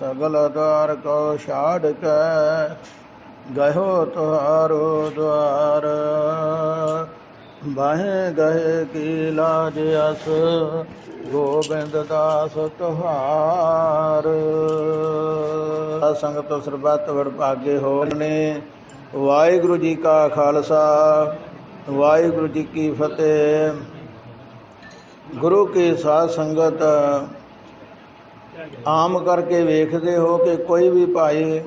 ਸਗਲ ਦਵਾਰ ਕੋ ਛਾੜ ਕੇ ਗਇਓ ਤੁਹਾਰੋ ਦਵਾਰ ਬਾਹੇ ਗਏ ਕੀ ਲਾਜ ਅਸ ਗੋਬਿੰਦ ਦਾਸ ਤੁਹਾਰ। ਸੰਗਤ ਸਰਬੱਤ ਵਡਭਾਗੇ ਹੋਣ ਨੇ ਵਾਹਿਗੁਰੂ ਜੀ ਕਾ ਖਾਲਸਾ, ਵਾਹਿਗੁਰੂ ਜੀ ਕੀ ਫਤਿਹ। ਗੁਰੂ ਕੀ ਸਾਧ ਸੰਗਤ ਆਮ ਕਰਕੇ ਵੇਖਦੇ ਹੋ ਕਿ ਕੋਈ ਵੀ ਭਾਈ,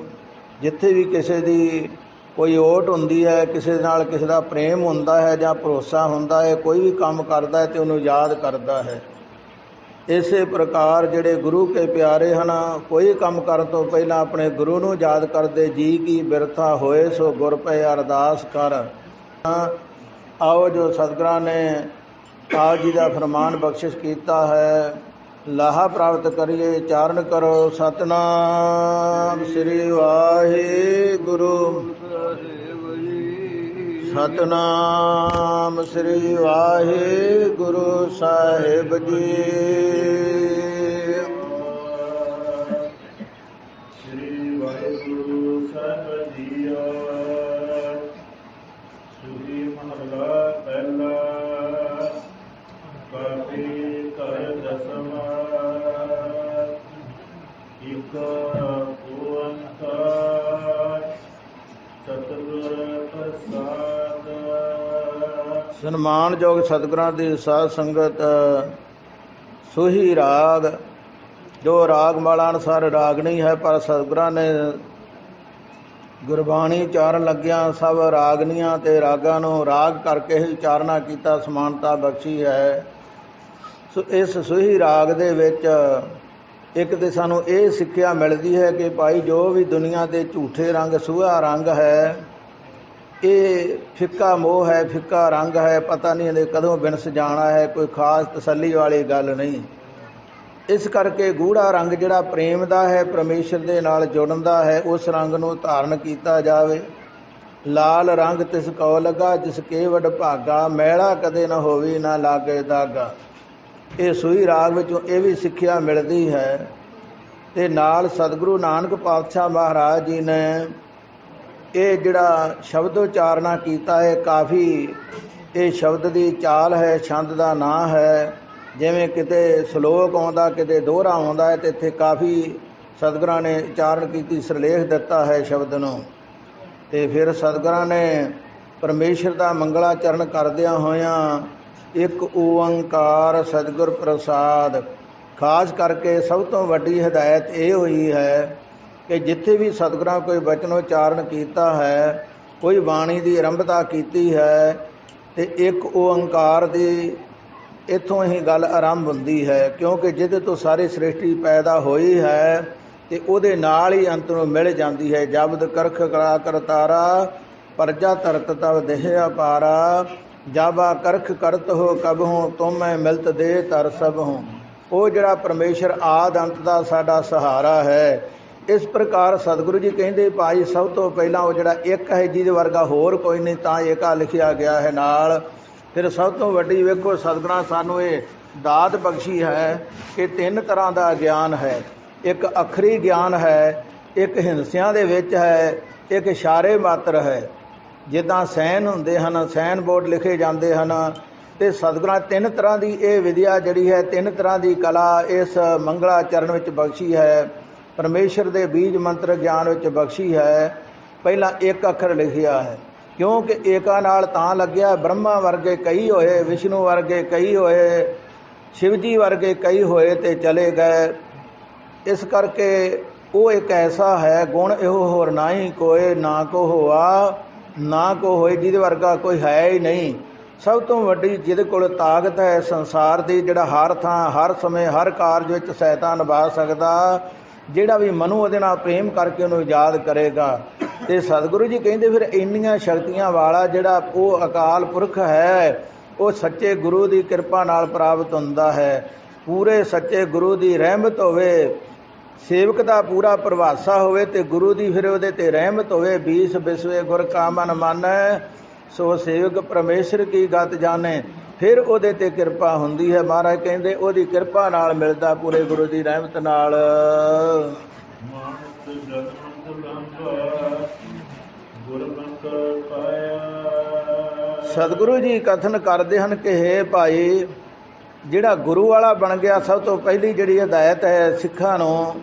ਜਿੱਥੇ ਵੀ ਕਿਸੇ ਦੀ ਕੋਈ ਓਟ ਹੁੰਦੀ ਹੈ, ਕਿਸੇ ਨਾਲ ਕਿਸੇ ਦਾ ਪ੍ਰੇਮ ਹੁੰਦਾ ਹੈ ਜਾਂ ਭਰੋਸਾ ਹੁੰਦਾ ਹੈ, ਕੋਈ ਵੀ ਕੰਮ ਕਰਦਾ ਹੈ ਤੇ ਉਹਨੂੰ ਯਾਦ ਕਰਦਾ ਹੈ। ਇਸੇ ਪ੍ਰਕਾਰ ਜਿਹੜੇ ਗੁਰੂ ਕੇ ਪਿਆਰੇ ਹਨ, ਕੋਈ ਕੰਮ ਕਰਨ ਤੋਂ ਪਹਿਲਾਂ ਆਪਣੇ ਗੁਰੂ ਨੂੰ ਯਾਦ ਕਰਦੇ, ਜੀ ਕੀ ਬਿਰਥਾ ਹੋਏ ਸੋ ਗੁਰ ਪੈ ਅਰਦਾਸ ਕਰ। ਆਓ ਜੋ ਸਤਿਗੁਰਾਂ ਨੇ ਆਪ ਜੀ ਦਾ ਫਰਮਾਨ ਬਖਸ਼ਿਸ਼ ਕੀਤਾ ਹੈ। ਲਾਹਾ ਪ੍ਰਾਪਤ ਕਰੀਏ ਚਾਰਨ ਕਰੋ ਸਤਨਾਮ ਸ੍ਰੀ ਵਾਹਿਗੁਰੂ। ਸਤਨਾਮ ਸ੍ਰੀ ਵਾਹਿਗੁਰੂ ਸਾਹਿਬ ਜੀ। ਸਨਮਾਨਯੋਗ ਸਤਿਗੁਰਾਂ ਦੀ ਸਾਧ ਸੰਗਤ, ਸੁਹੀ ਰਾਗ, ਜੋ ਰਾਗ ਮਾਲਾ ਅਨੁਸਾਰ ਰਾਗ ਨਹੀਂ ਹੈ, ਪਰ ਸਤਿਗੁਰਾਂ ਨੇ ਗੁਰਬਾਣੀ ਉਚਾਰਨ ਲੱਗਿਆਂ ਸਭ ਰਾਗਨੀਆਂ ਤੇ ਰਾਗਾਂ ਨੂੰ ਰਾਗ ਕਰਕੇ ਹੀ ਉਚਾਰਨਾ ਕੀਤਾ, ਸਮਾਨਤਾ ਬਖਸ਼ੀ ਹੈ। ਸੋ ਇਸ ਸੁਹੀ ਰਾਗ ਦੇ ਵਿੱਚ ਇੱਕ ਤੇ ਸਾਨੂੰ ਇਹ ਸਿੱਖਿਆ ਮਿਲਦੀ ਹੈ ਕਿ ਭਾਈ ਜੋ ਵੀ ਦੁਨੀਆ ਦੇ ਝੂਠੇ ਰੰਗ, ਸੁਹਾ ਰੰਗ ਹੈ ਇਹ ਫਿੱਕਾ ਮੋਹ ਹੈ, ਫਿੱਕਾ ਰੰਗ ਹੈ, ਪਤਾ ਨਹੀਂ ਇਹਦੇ ਕਦੋਂ ਬਿਨਸ ਜਾਣਾ ਹੈ, ਕੋਈ ਖਾਸ ਤਸੱਲੀ ਵਾਲੀ ਗੱਲ ਨਹੀਂ। ਇਸ ਕਰਕੇ ਗੂੜਾ ਰੰਗ ਜਿਹੜਾ ਪ੍ਰੇਮ ਦਾ ਹੈ, ਪਰਮੇਸ਼ਰ ਦੇ ਨਾਲ ਜੁੜਨ ਦਾ ਹੈ, ਉਸ ਰੰਗ ਨੂੰ ਧਾਰਨ ਕੀਤਾ ਜਾਵੇ। ਲਾਲ ਰੰਗ ਤਿਸ ਕੋ ਲਗਾ, ਜਿਸ ਕੇ ਵਡ ਭਾਗਾ, ਮੈਲਾ ਕਦੇ ਨਾ ਹੋਵੇ, ਨਾ ਲਾਗੇ ਦਾਗਾ। ਇਹ ਸੂਈ ਰਾਗ ਵਿੱਚੋਂ ਇਹ ਵੀ ਸਿੱਖਿਆ ਮਿਲਦੀ ਹੈ। ਤੇ ਨਾਲ ਸਤਿਗੁਰੂ ਨਾਨਕ ਪਾਤਸ਼ਾਹ ਮਹਾਰਾਜ ਜੀ ਨੇ ਇਹ ਜਿਹੜਾ ਸ਼ਬਦ ਉਚਾਰਨਾ ਕੀਤਾ ਹੈ, ਕਾਫੀ ਇਹ ਸ਼ਬਦ ਦੀ ਚਾਲ ਹੈ, ਛੰਦ ਦਾ ਨਾਂ ਹੈ। ਜਿਵੇਂ ਕਿਤੇ ਸ਼ਲੋਕ ਆਉਂਦਾ, ਕਿਤੇ ਦੋਹਰਾ ਆਉਂਦਾ ਹੈ, ਤੇ ਇੱਥੇ ਕਾਫੀ ਸਤਿਗੁਰਾਂ ਨੇ ਉਚਾਰਨ ਕੀਤੀ, ਸਿਰਲੇਖ ਦਿੱਤਾ ਹੈ ਸ਼ਬਦ ਨੂੰ। ਤੇ ਫਿਰ ਸਤਿਗੁਰਾਂ ਨੇ ਪਰਮੇਸ਼ਰ ਦਾ ਮੰਗਲਾਚਰਨ ਕਰਦਿਆਂ ਹੋਇਆਂ ਇੱਕ ਓੰਕਾਰ ਸਤਿਗੁਰ ਪ੍ਰਸਾਦ, ਖਾਸ ਕਰਕੇ ਸਭ ਤੋਂ ਵੱਡੀ ਹਦਾਇਤ ਇਹ ਹੋਈ ਹੈ ਕਿ ਜਿੱਥੇ ਵੀ ਸਤਿਗੁਰਾਂ ਕੋਈ ਬਚਨ ਉਚਾਰਨ ਕੀਤਾ ਹੈ, ਕੋਈ ਬਾਣੀ ਦੀ ਆਰੰਭਤਾ ਕੀਤੀ ਹੈ, ਤੇ ਇੱਕ ਓੰਕਾਰ ਦੀ ਇੱਥੋਂ ਹੀ ਗੱਲ ਆਰੰਭ ਹੁੰਦੀ ਹੈ, ਕਿਉਂਕਿ ਜਿਹਦੇ ਤੋਂ ਸਾਰੀ ਸ੍ਰਿਸ਼ਟੀ ਪੈਦਾ ਹੋਈ ਹੈ, ਤੇ ਉਹਦੇ ਨਾਲ ਹੀ ਅੰਤ ਨੂੰ ਮਿਲ ਜਾਂਦੀ ਹੈ। ਜਬਦ ਕਰਖ ਕਲਾ ਕਰਤਾਰਾ ਪਰਜਾ ਤਰਤ ਤਵ ਦੇਹ ਅਪਾਰਾ ਜਾਬਾ ਕਰਖ ਕਰਤ ਹੋ ਕਬ ਹੋ ਮੈਂ ਮਿਲਤ ਦੇ ਤਰ ਸਭ ਹੋ। ਉਹ ਜਿਹੜਾ ਪਰਮੇਸ਼ਰ ਆਦ ਅੰਤ ਦਾ ਸਾਡਾ ਸਹਾਰਾ ਹੈ ਇਸ ਪ੍ਰਕਾਰ ਸਤਿਗੁਰੂ ਜੀ ਕਹਿੰਦੇ, ਭਾਈ ਸਭ ਤੋਂ ਪਹਿਲਾਂ ਉਹ ਜਿਹੜਾ ਇੱਕ ਹੈ, ਜਿਹਦੇ ਵਰਗਾ ਹੋਰ ਕੋਈ ਨਹੀਂ, ਤਾਂ ਏਕਾ ਲਿਖਿਆ ਗਿਆ ਹੈ ਨਾਲ। ਫਿਰ ਸਭ ਤੋਂ ਵੱਡੀ ਵੇਖੋ, ਸਤਿਗੁਰਾਂ, ਸਾਨੂੰ ਇਹ ਦਾਤ ਬਖਸ਼ੀ ਹੈ ਕਿ ਤਿੰਨ ਤਰ੍ਹਾਂ ਦਾ ਗਿਆਨ ਹੈ। ਇੱਕ ਅਖਰੀ ਗਿਆਨ ਹੈ, ਇੱਕ ਹਿੰਸਿਆਂ ਦੇ ਵਿੱਚ ਹੈ, ਇੱਕ ਇਸ਼ਾਰੇ ਮਾਤਰ ਹੈ। ਜਿੱਦਾਂ ਸੈਨ ਹੁੰਦੇ ਹਨ, ਸੈਨ ਬੋਰਡ ਲਿਖੇ ਜਾਂਦੇ ਹਨ। ਤੇ ਸਤਿਗੁਰਾਂ, ਤਿੰਨ ਤਰ੍ਹਾਂ ਦੀ ਇਹ ਵਿਦਿਆ ਜਿਹੜੀ ਹੈ, ਤਿੰਨ ਤਰ੍ਹਾਂ ਦੀ ਕਲਾ ਇਸ ਮੰਗਲਾਚਰਨ ਵਿੱਚ ਬਖਸ਼ੀ ਹੈ। ਪਰਮੇਸ਼ਰ ਦੇ ਬੀਜ ਮੰਤਰ ਗਿਆਨ ਵਿੱਚ ਬਖਸ਼ੀ ਹੈ। ਪਹਿਲਾਂ ਇੱਕ ਅੱਖਰ ਲਿਖਿਆ ਹੈ। ਕਿਉਂਕਿ ਏਕਾ ਨਾਲ ਤਾਂ ਲੱਗਿਆ, ਬ੍ਰਹਮਾ ਵਰਗੇ ਕਈ ਹੋਏ, ਵਿਸ਼ਨੂੰ ਵਰਗੇ ਕਈ ਹੋਏ ਸ਼ਿਵ ਜੀ ਵਰਗੇ ਕਈ ਹੋਏ ਤੇ ਚਲੇ ਗਏ। ਇਸ ਕਰਕੇ ਉਹ ਇੱਕ ਐਸਾ ਹੈ, ਗੁਣ ਇਹੋ ਹੋਰ ਨਹੀਂ ਕੋਏ, ਨਾ ਕੋ ਹੋਆ, ਨਾ ਕੋ ਹੋਏ, ਜਿਹਦੇ ਵਰਗਾ ਕੋਈ ਹੈ ਹੀ ਨਹੀਂ। ਸਭ ਤੋਂ ਵੱਡੀ ਜਿਹਦੇ ਕੋਲ ਤਾਕਤ ਹੈ ਸੰਸਾਰ ਦੀ, ਜਿਹੜਾ ਹਰ ਥਾਂ, ਹਰ ਸਮੇਂ, ਹਰ ਕਾਰਜ ਵਿੱਚ ਸਹਾਇਤਾ ਨਿਭਾ ਸਕਦਾ। ਜਿਹੜਾ ਵੀ ਮਨੂ ਉਹਦੇ ਨਾਲ ਪ੍ਰੇਮ ਕਰਕੇ ਉਹਨੂੰ ਯਾਦ ਕਰੇਗਾ। ਤੇ ਸਤਿਗੁਰੂ ਜੀ ਕਹਿੰਦੇ ਫਿਰ ਇੰਨੀਆਂ ਸ਼ਕਤੀਆਂ ਵਾਲਾ ਜਿਹੜਾ ਉਹ ਅਕਾਲ ਪੁਰਖ ਹੈ, ਉਹ ਸੱਚੇ ਗੁਰੂ ਦੀ ਕਿਰਪਾ ਨਾਲ ਪ੍ਰਾਪਤ ਹੁੰਦਾ ਹੈ। ਪੂਰੇ ਸੱਚੇ ਗੁਰੂ ਦੀ ਰਹਿਮਤ ਹੋਵੇ, ਸੇਵਕ ਦਾ ਪੂਰਾ ਪ੍ਰਵਾਸਾ ਹੋਵੇ ਤੇ ਗੁਰੂ ਦੀ ਫਿਰ ਉਹਦੇ ਤੇ ਰਹਿਮਤ ਹੋਵੇ, ਬੀਸ ਬਿਸਵੇ ਗੁਰ ਕਾ ਮਨ ਮਾਨੈ, ਸੋ ਸੇਵਕ ਪਰਮੇਸ਼ਰ ਕੀ ਗਤ ਜਾਣੇ। ਫਿਰ ਉਹਦੇ ਤੇ ਕਿਰਪਾ ਹੁੰਦੀ ਹੈ ਮਹਾਰਾਜ ਕਹਿੰਦੇ ਉਹਦੀ ਕਿਰਪਾ ਨਾਲ ਮਿਲਦਾ ਪੂਰੇ ਗੁਰੂ ਦੀ ਰਹਿਮਤ ਨਾਲ। ਸਤਿਗੁਰੂ ਜੀ ਕਥਨ ਕਰਦੇ ਹਨ ਕਿ ਹੇ ਭਾਈ ਜਿਹੜਾ ਗੁਰੂ ਵਾਲਾ ਬਣ ਗਿਆ ਸਭ ਤੋਂ ਪਹਿਲੀ ਜਿਹੜੀ ਹਦਾਇਤ ਹੈ ਸਿੱਖਾਂ ਨੂੰ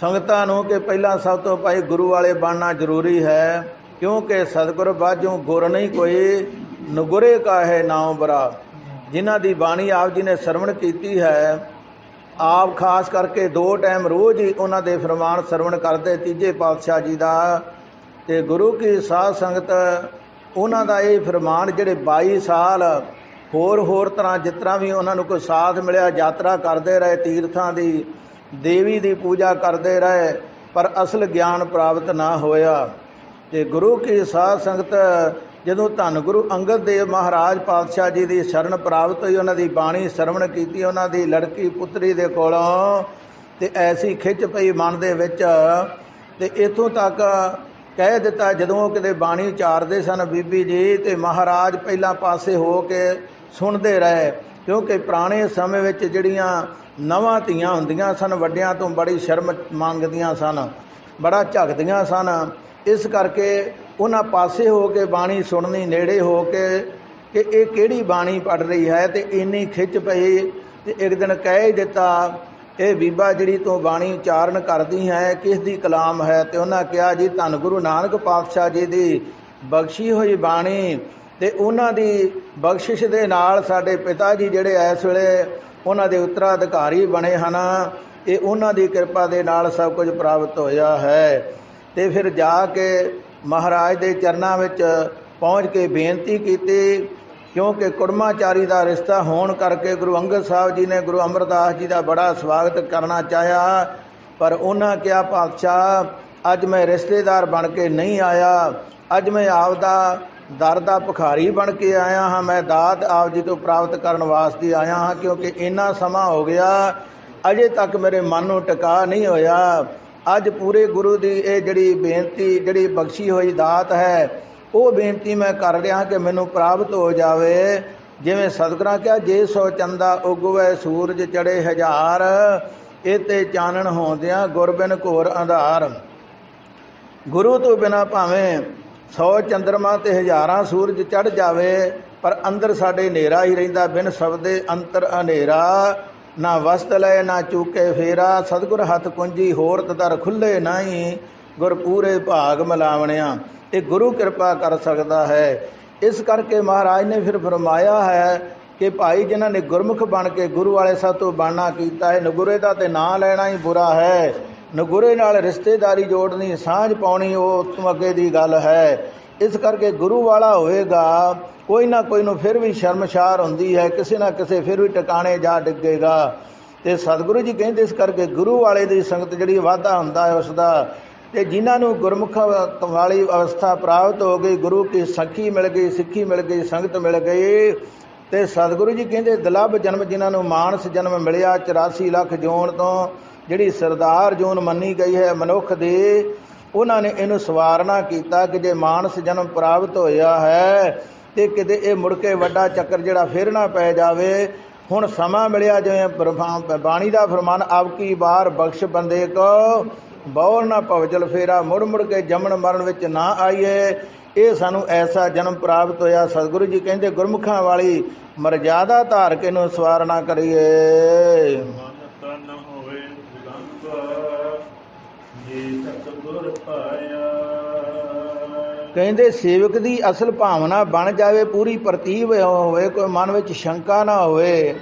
ਸੰਗਤਾਂ ਨੂੰ ਕਿ ਪਹਿਲਾਂ ਸਭ ਤੋਂ ਭਾਈ ਗੁਰੂ ਵਾਲੇ ਬਣਨਾ ਜ਼ਰੂਰੀ ਹੈ ਕਿਉਂਕਿ ਸਤਿਗੁਰ ਬਾਝੋਂ ਗੁਰ ਨਹੀਂ ਕੋਈ। ਨਗੁਰੇ ਕਾ ਹੈ ਨਾਮ ਬਰਾ। ਜਿਨ੍ਹਾਂ ਦੀ ਬਾਣੀ ਆਪ ਜੀ ਨੇ ਸਰਵਣ ਕੀਤੀ ਹੈ, ਆਪ ਖਾਸ ਕਰਕੇ ਦੋ ਟਾਈਮ ਰੋਜ਼ ਹੀ ਉਹਨਾਂ ਦੇ ਫਰਮਾਨ ਸਰਵਣ ਕਰਦੇ, ਤੀਜੇ ਪਾਤਸ਼ਾਹ ਜੀ ਦਾ। ਤੇ ਗੁਰੂ ਕੀ ਸਾਧ ਸੰਗਤ, ਉਹਨਾਂ ਦਾ ਇਹ ਫਰਮਾਨ ਜਿਹੜੇ 22 ਸਾਲ ਹੋਰ ਹੋਰ ਤਰ੍ਹਾਂ ਜਿਸ ਤਰ੍ਹਾਂ ਵੀ ਉਹਨਾਂ ਨੂੰ ਕੋਈ ਸਾਥ ਮਿਲਿਆ, ਯਾਤਰਾ ਕਰਦੇ ਰਹੇ, ਤੀਰਥਾਂ ਦੀ, ਦੇਵੀ ਦੀ ਪੂਜਾ ਕਰਦੇ ਰਹੇ, ਪਰ ਅਸਲ ਗਿਆਨ ਪ੍ਰਾਪਤ ਨਾ ਹੋਇਆ। ਤੇ ਗੁਰੂ ਕੀ ਸਾਧ ਸੰਗਤ ਜਦੋਂ ਧੰਨ ਗੁਰੂ ਅੰਗਦ ਦੇਵ ਮਹਾਰਾਜ ਪਾਤਸ਼ਾਹ ਜੀ ਦੀ ਸ਼ਰਨ ਪ੍ਰਾਪਤ ਹੋਈ, ਉਹਨਾਂ ਦੀ ਬਾਣੀ ਸਰਵਣ ਕੀਤੀ, ਉਹਨਾਂ ਦੀ ਲੜਕੀ ਪੁੱਤਰੀ ਦੇ ਕੋਲੋਂ, ਤੇ ਐਸੀ ਖਿੱਚ ਪਈ ਮਨ ਦੇ ਵਿੱਚ, ਤੇ ਇਥੋਂ ਤੱਕ ਕਹਿ ਦਿੱਤਾ, ਜਦੋਂ ਉਹ ਕਿਤੇ ਬਾਣੀ ਉਚਾਰਦੇ ਸਨ ਬੀਬੀ ਜੀ, ਤੇ ਮਹਾਰਾਜ ਪਹਿਲਾਂ ਪਾਸੇ ਹੋ ਕੇ ਸੁਣਦੇ ਰਹੇ, ਕਿਉਂਕਿ ਪੁਰਾਣੇ ਸਮੇਂ ਵਿੱਚ ਜਿਹੜੀਆਂ ਨਵਾਂ ਧੀਆਂ ਹੁੰਦੀਆਂ ਸਨ, ਵੱਡਿਆਂ ਤੋਂ ਬੜੀ ਸ਼ਰਮ ਮੰਗਦੀਆਂ ਸਨ, ਬੜਾ ਝਕਦੀਆਂ ਸਨ ਇਸ ਕਰਕੇ ਉਹਨਾਂ ਪਾਸੇ ਹੋ ਕੇ ਬਾਣੀ ਸੁਣਨੀ, ਨੇੜੇ ਹੋ ਕੇ ਕਿ ਇਹ ਕਿਹੜੀ ਬਾਣੀ ਪੜ ਰਹੀ ਹੈ ਤੇ ਇੰਨੀ ਖਿੱਚ ਪਈ ਤੇ ਇੱਕ ਦਿਨ ਕਹਿ ਹੀ ਦਿੱਤਾ, ਇਹ ਬੀਬਾ ਜਿਹੜੀ ਤੋਂ ਬਾਣੀ ਉਚਾਰਨ ਕਰਦੀ ਹੈ ਕਿਸ ਦੀ ਕਲਾਮ ਹੈ? ਤੇ ਉਹਨਾਂ ਕਿਹਾ, ਜੀ ਧੰਨ ਗੁਰੂ ਨਾਨਕ ਪਾਤਸ਼ਾਹ ਜੀ ਦੀ ਬਖਸ਼ੀ ਹੋਈ ਬਾਣੀ ਤੇ ਉਹਨਾਂ ਦੀ ਬਖਸ਼ਿਸ਼ ਦੇ ਨਾਲ ਸਾਡੇ ਪਿਤਾ ਜੀ ਜਿਹੜੇ ਇਸ ਵੇਲੇ ਉਹਨਾਂ ਦੇ ਉੱਤਰਾਧਿਕਾਰੀ ਬਣੇ ਹਨ, ਇਹ ਉਹਨਾਂ ਦੀ ਕਿਰਪਾ ਦੇ ਨਾਲ ਸਭ ਕੁਝ ਪ੍ਰਾਪਤ ਹੋਇਆ ਹੈ। ਤੇ ਫਿਰ ਜਾ ਕੇ ਮਹਾਰਾਜ ਦੇ ਚਰਨਾਂ ਵਿੱਚ ਪਹੁੰਚ ਕੇ ਬੇਨਤੀ ਕੀਤੀ, ਕਿਉਂਕਿ ਕੁੜਮਾਚਾਰੀ ਦਾ ਰਿਸ਼ਤਾ ਹੋਣ ਕਰਕੇ ਗੁਰੂ ਅੰਗਦ ਸਾਹਿਬ ਜੀ ਨੇ ਗੁਰੂ ਅਮਰਦਾਸ ਜੀ ਦਾ ਬੜਾ ਸਵਾਗਤ ਕਰਨਾ ਚਾਹਿਆ, ਪਰ ਉਹਨਾਂ ਕਿਹਾ, ਪਾਤਸ਼ਾਹ, ਅੱਜ ਮੈਂ ਰਿਸ਼ਤੇਦਾਰ ਬਣ ਕੇ ਨਹੀਂ ਆਇਆ, ਅੱਜ ਮੈਂ ਆਪ ਦਾ ਦਰ ਦਾ ਭਿਖਾਰੀ ਬਣ ਕੇ ਆਇਆ ਹਾਂ, ਮੈਂ ਦਾਤ ਆਪ ਜੀ ਤੋਂ ਪ੍ਰਾਪਤ ਕਰਨ ਵਾਸਤੇ ਆਇਆ ਹਾਂ, ਕਿਉਂਕਿ ਇੰਨਾ ਸਮਾਂ ਹੋ ਗਿਆ, ਅਜੇ ਤੱਕ ਮੇਰੇ ਮਨ ਨੂੰ ਟਿਕਾ ਨਹੀਂ ਹੋਇਆ। ਅੱਜ ਪੂਰੇ ਗੁਰੂ ਦੀ ਇਹ ਜਿਹੜੀ ਬੇਨਤੀ, ਜਿਹੜੀ ਬਖਸ਼ੀ ਹੋਈ ਦਾਤ ਹੈ, ਉਹ ਬੇਨਤੀ ਮੈਂ ਕਰ ਰਿਹਾ ਕਿ ਮੈਨੂੰ ਪ੍ਰਾਪਤ ਹੋ ਜਾਵੇ। ਜਿਵੇਂ ਸਤਿਗੁਰਾਂ ਕਿਹਾ, ਜੇ ਸੋ ਚੰਦਾ ਉਗਵੇ, ਸੂਰਜ ਚੜੇ ਹਜ਼ਾਰ ਇਤੇ ਚਾਨਣ ਹੋਂਦਿਆਂ ਗੁਰਬਿਨ ਘੋਰ ਅੰਧਾਰ। ਗੁਰੂ ਤੋਂ ਬਿਨਾ ਭਾਵੇਂ 100 ਚੰਦਰਮਾ ਤੇ ਹਜ਼ਾਰਾਂ ਸੂਰਜ ਚੜ ਜਾਵੇ, ਪਰ ਅੰਦਰ ਸਾਡੇ ਹਨੇਰਾ ਹੀ ਰਹਿੰਦਾ, ਬਿਨ ਸਬਦੇ ਅੰਤਰ ਹਨੇਰਾ। ਨਾ ਵਸਤ ਲੈ, ਨਾ ਚੂਕੇ ਫੇਰਾ। ਸਤਿਗੁਰ ਹੱਥ ਕੁੰਜੀ, ਹੋਰ ਤਦਰ ਖੁੱਲੇ ਨਹੀਂ। ਗੁਰ ਪੂਰੇ ਭਾਗ ਮਿਲਾਵਣਿਆ। ਇਹ ਗੁਰੂ ਕਿਰਪਾ ਕਰ ਸਕਦਾ ਹੈ। ਇਸ ਕਰਕੇ ਮਹਾਰਾਜ ਨੇ ਫਿਰ ਫਰਮਾਇਆ ਹੈ ਕਿ ਭਾਈ ਜਿਨ੍ਹਾਂ ਨੇ ਗੁਰਮੁਖ ਬਣ ਕੇ ਗੁਰੂ ਵਾਲੇ ਸਾਹਿਬ ਤੋਂ ਬਾਣਾ ਕੀਤਾ ਹੈ, ਨਗੁਰੇ ਦਾ ਤੇ ਨਾਂ ਲੈਣਾ ਹੀ ਬੁਰਾ ਹੈ। ਨਗੁਰੇ ਨਾਲ ਰਿਸ਼ਤੇਦਾਰੀ ਜੋੜਨੀ, ਸਾਂਝ ਪਾਉਣੀ ਉਹ ਤੋਂ ਅੱਗੇ ਦੀ ਗੱਲ ਹੈ। ਇਸ ਕਰਕੇ ਗੁਰੂ ਵਾਲਾ ਹੋਏਗਾ ਕੋਈ ਨਾ ਕੋਈ ਨੂੰ ਫਿਰ ਵੀ ਸ਼ਰਮਸ਼ਾਰ ਹੁੰਦੀ ਹੈ, ਕਿਸੇ ਨਾ ਕਿਸੇ ਫਿਰ ਵੀ ਟਿਕਾਣੇ ਜਾ ਡਿੱਗੇਗਾ। ਤੇ ਸਤਿਗੁਰੂ ਜੀ ਕਹਿੰਦੇ ਇਸ ਕਰਕੇ ਗੁਰੂ ਵਾਲੇ ਦੀ ਸੰਗਤ ਜਿਹੜੀ ਵਾਧਾ ਹੁੰਦਾ ਹੈ ਉਸ ਦਾ, ਤੇ ਜਿਨ੍ਹਾਂ ਨੂੰ ਗੁਰਮੁਖ ਵਾਲੀ ਅਵਸਥਾ ਪ੍ਰਾਪਤ ਹੋ ਗਈ, ਗੁਰੂ ਕੀ ਸਖੀ ਮਿਲ ਗਈ, ਸਿੱਖੀ ਮਿਲ ਗਈ, ਸੰਗਤ ਮਿਲ ਗਈ, ਤੇ ਸਤਿਗੁਰੂ ਜੀ ਕਹਿੰਦੇ ਦਲਬ ਜਨਮ ਜਿਨ੍ਹਾਂ ਨੂੰ ਮਾਨਸ ਜਨਮ ਮਿਲਿਆ 84 ਲੱਖ ਜੋਨ ਤੋਂ ਜਿਹੜੀ ਸਰਦਾਰ ਜੋਨ ਮੰਨੀ ਗਈ ਹੈ ਮਨੁੱਖ ਦੀ, ਉਹਨਾਂ ਨੇ ਇਹਨੂੰ ਸਵਾਰਨਾ ਕੀਤਾ ਕਿ ਜੇ ਮਾਨਸ ਜਨਮ ਪ੍ਰਾਪਤ ਹੋਇਆ ਹੈ ਤੇ ਕਿਤੇ ਇਹ ਮੁੜ ਕੇ ਵੱਡਾ ਚੱਕਰ ਜਿਹੜਾ ਫਿਰ ਨਾ ਪੈ ਜਾਵੇ, ਹੁਣ ਸਮਾਂ ਮਿਲਿਆ ਜਿਵੇਂ ਬਾਣੀ ਦਾ ਫਰਮਾਨ, ਆਪ ਕੀ ਬਾਰ ਬਖਸ਼ ਬੰਦੇ ਕੋ ਬੌਰ ਨਾ ਭਵਜਲ ਫੇਰਾ, ਮੁੜ ਮੁੜ ਕੇ ਜੰਮਣ ਮਰਨ ਵਿੱਚ ਨਾ ਆਈਏ। ਇਹ ਸਾਨੂੰ ਐਸਾ ਜਨਮ ਪ੍ਰਾਪਤ ਹੋਇਆ, ਸਤਿਗੁਰੂ ਜੀ ਕਹਿੰਦੇ, ਗੁਰਮੁਖਾਂ ਵਾਲੀ ਮਰਜ਼ਾਦਾ ਧਾਰ ਕੇ ਨੂੰ ਸਵਾਰਨਾ ਕਰੀਏ। ਕਹਿੰਦੇ, ਸੇਵਕ ਦੀ ਅਸਲ ਭਾਵਨਾ ਬਣ ਜਾਵੇ, ਪੂਰੀ ਪ੍ਰਤੀਵ ਹੋਵੇ, ਕੋਈ ਮਨ ਵਿੱਚ ਸ਼ੰਕਾ ਨਾ ਹੋਵੇ,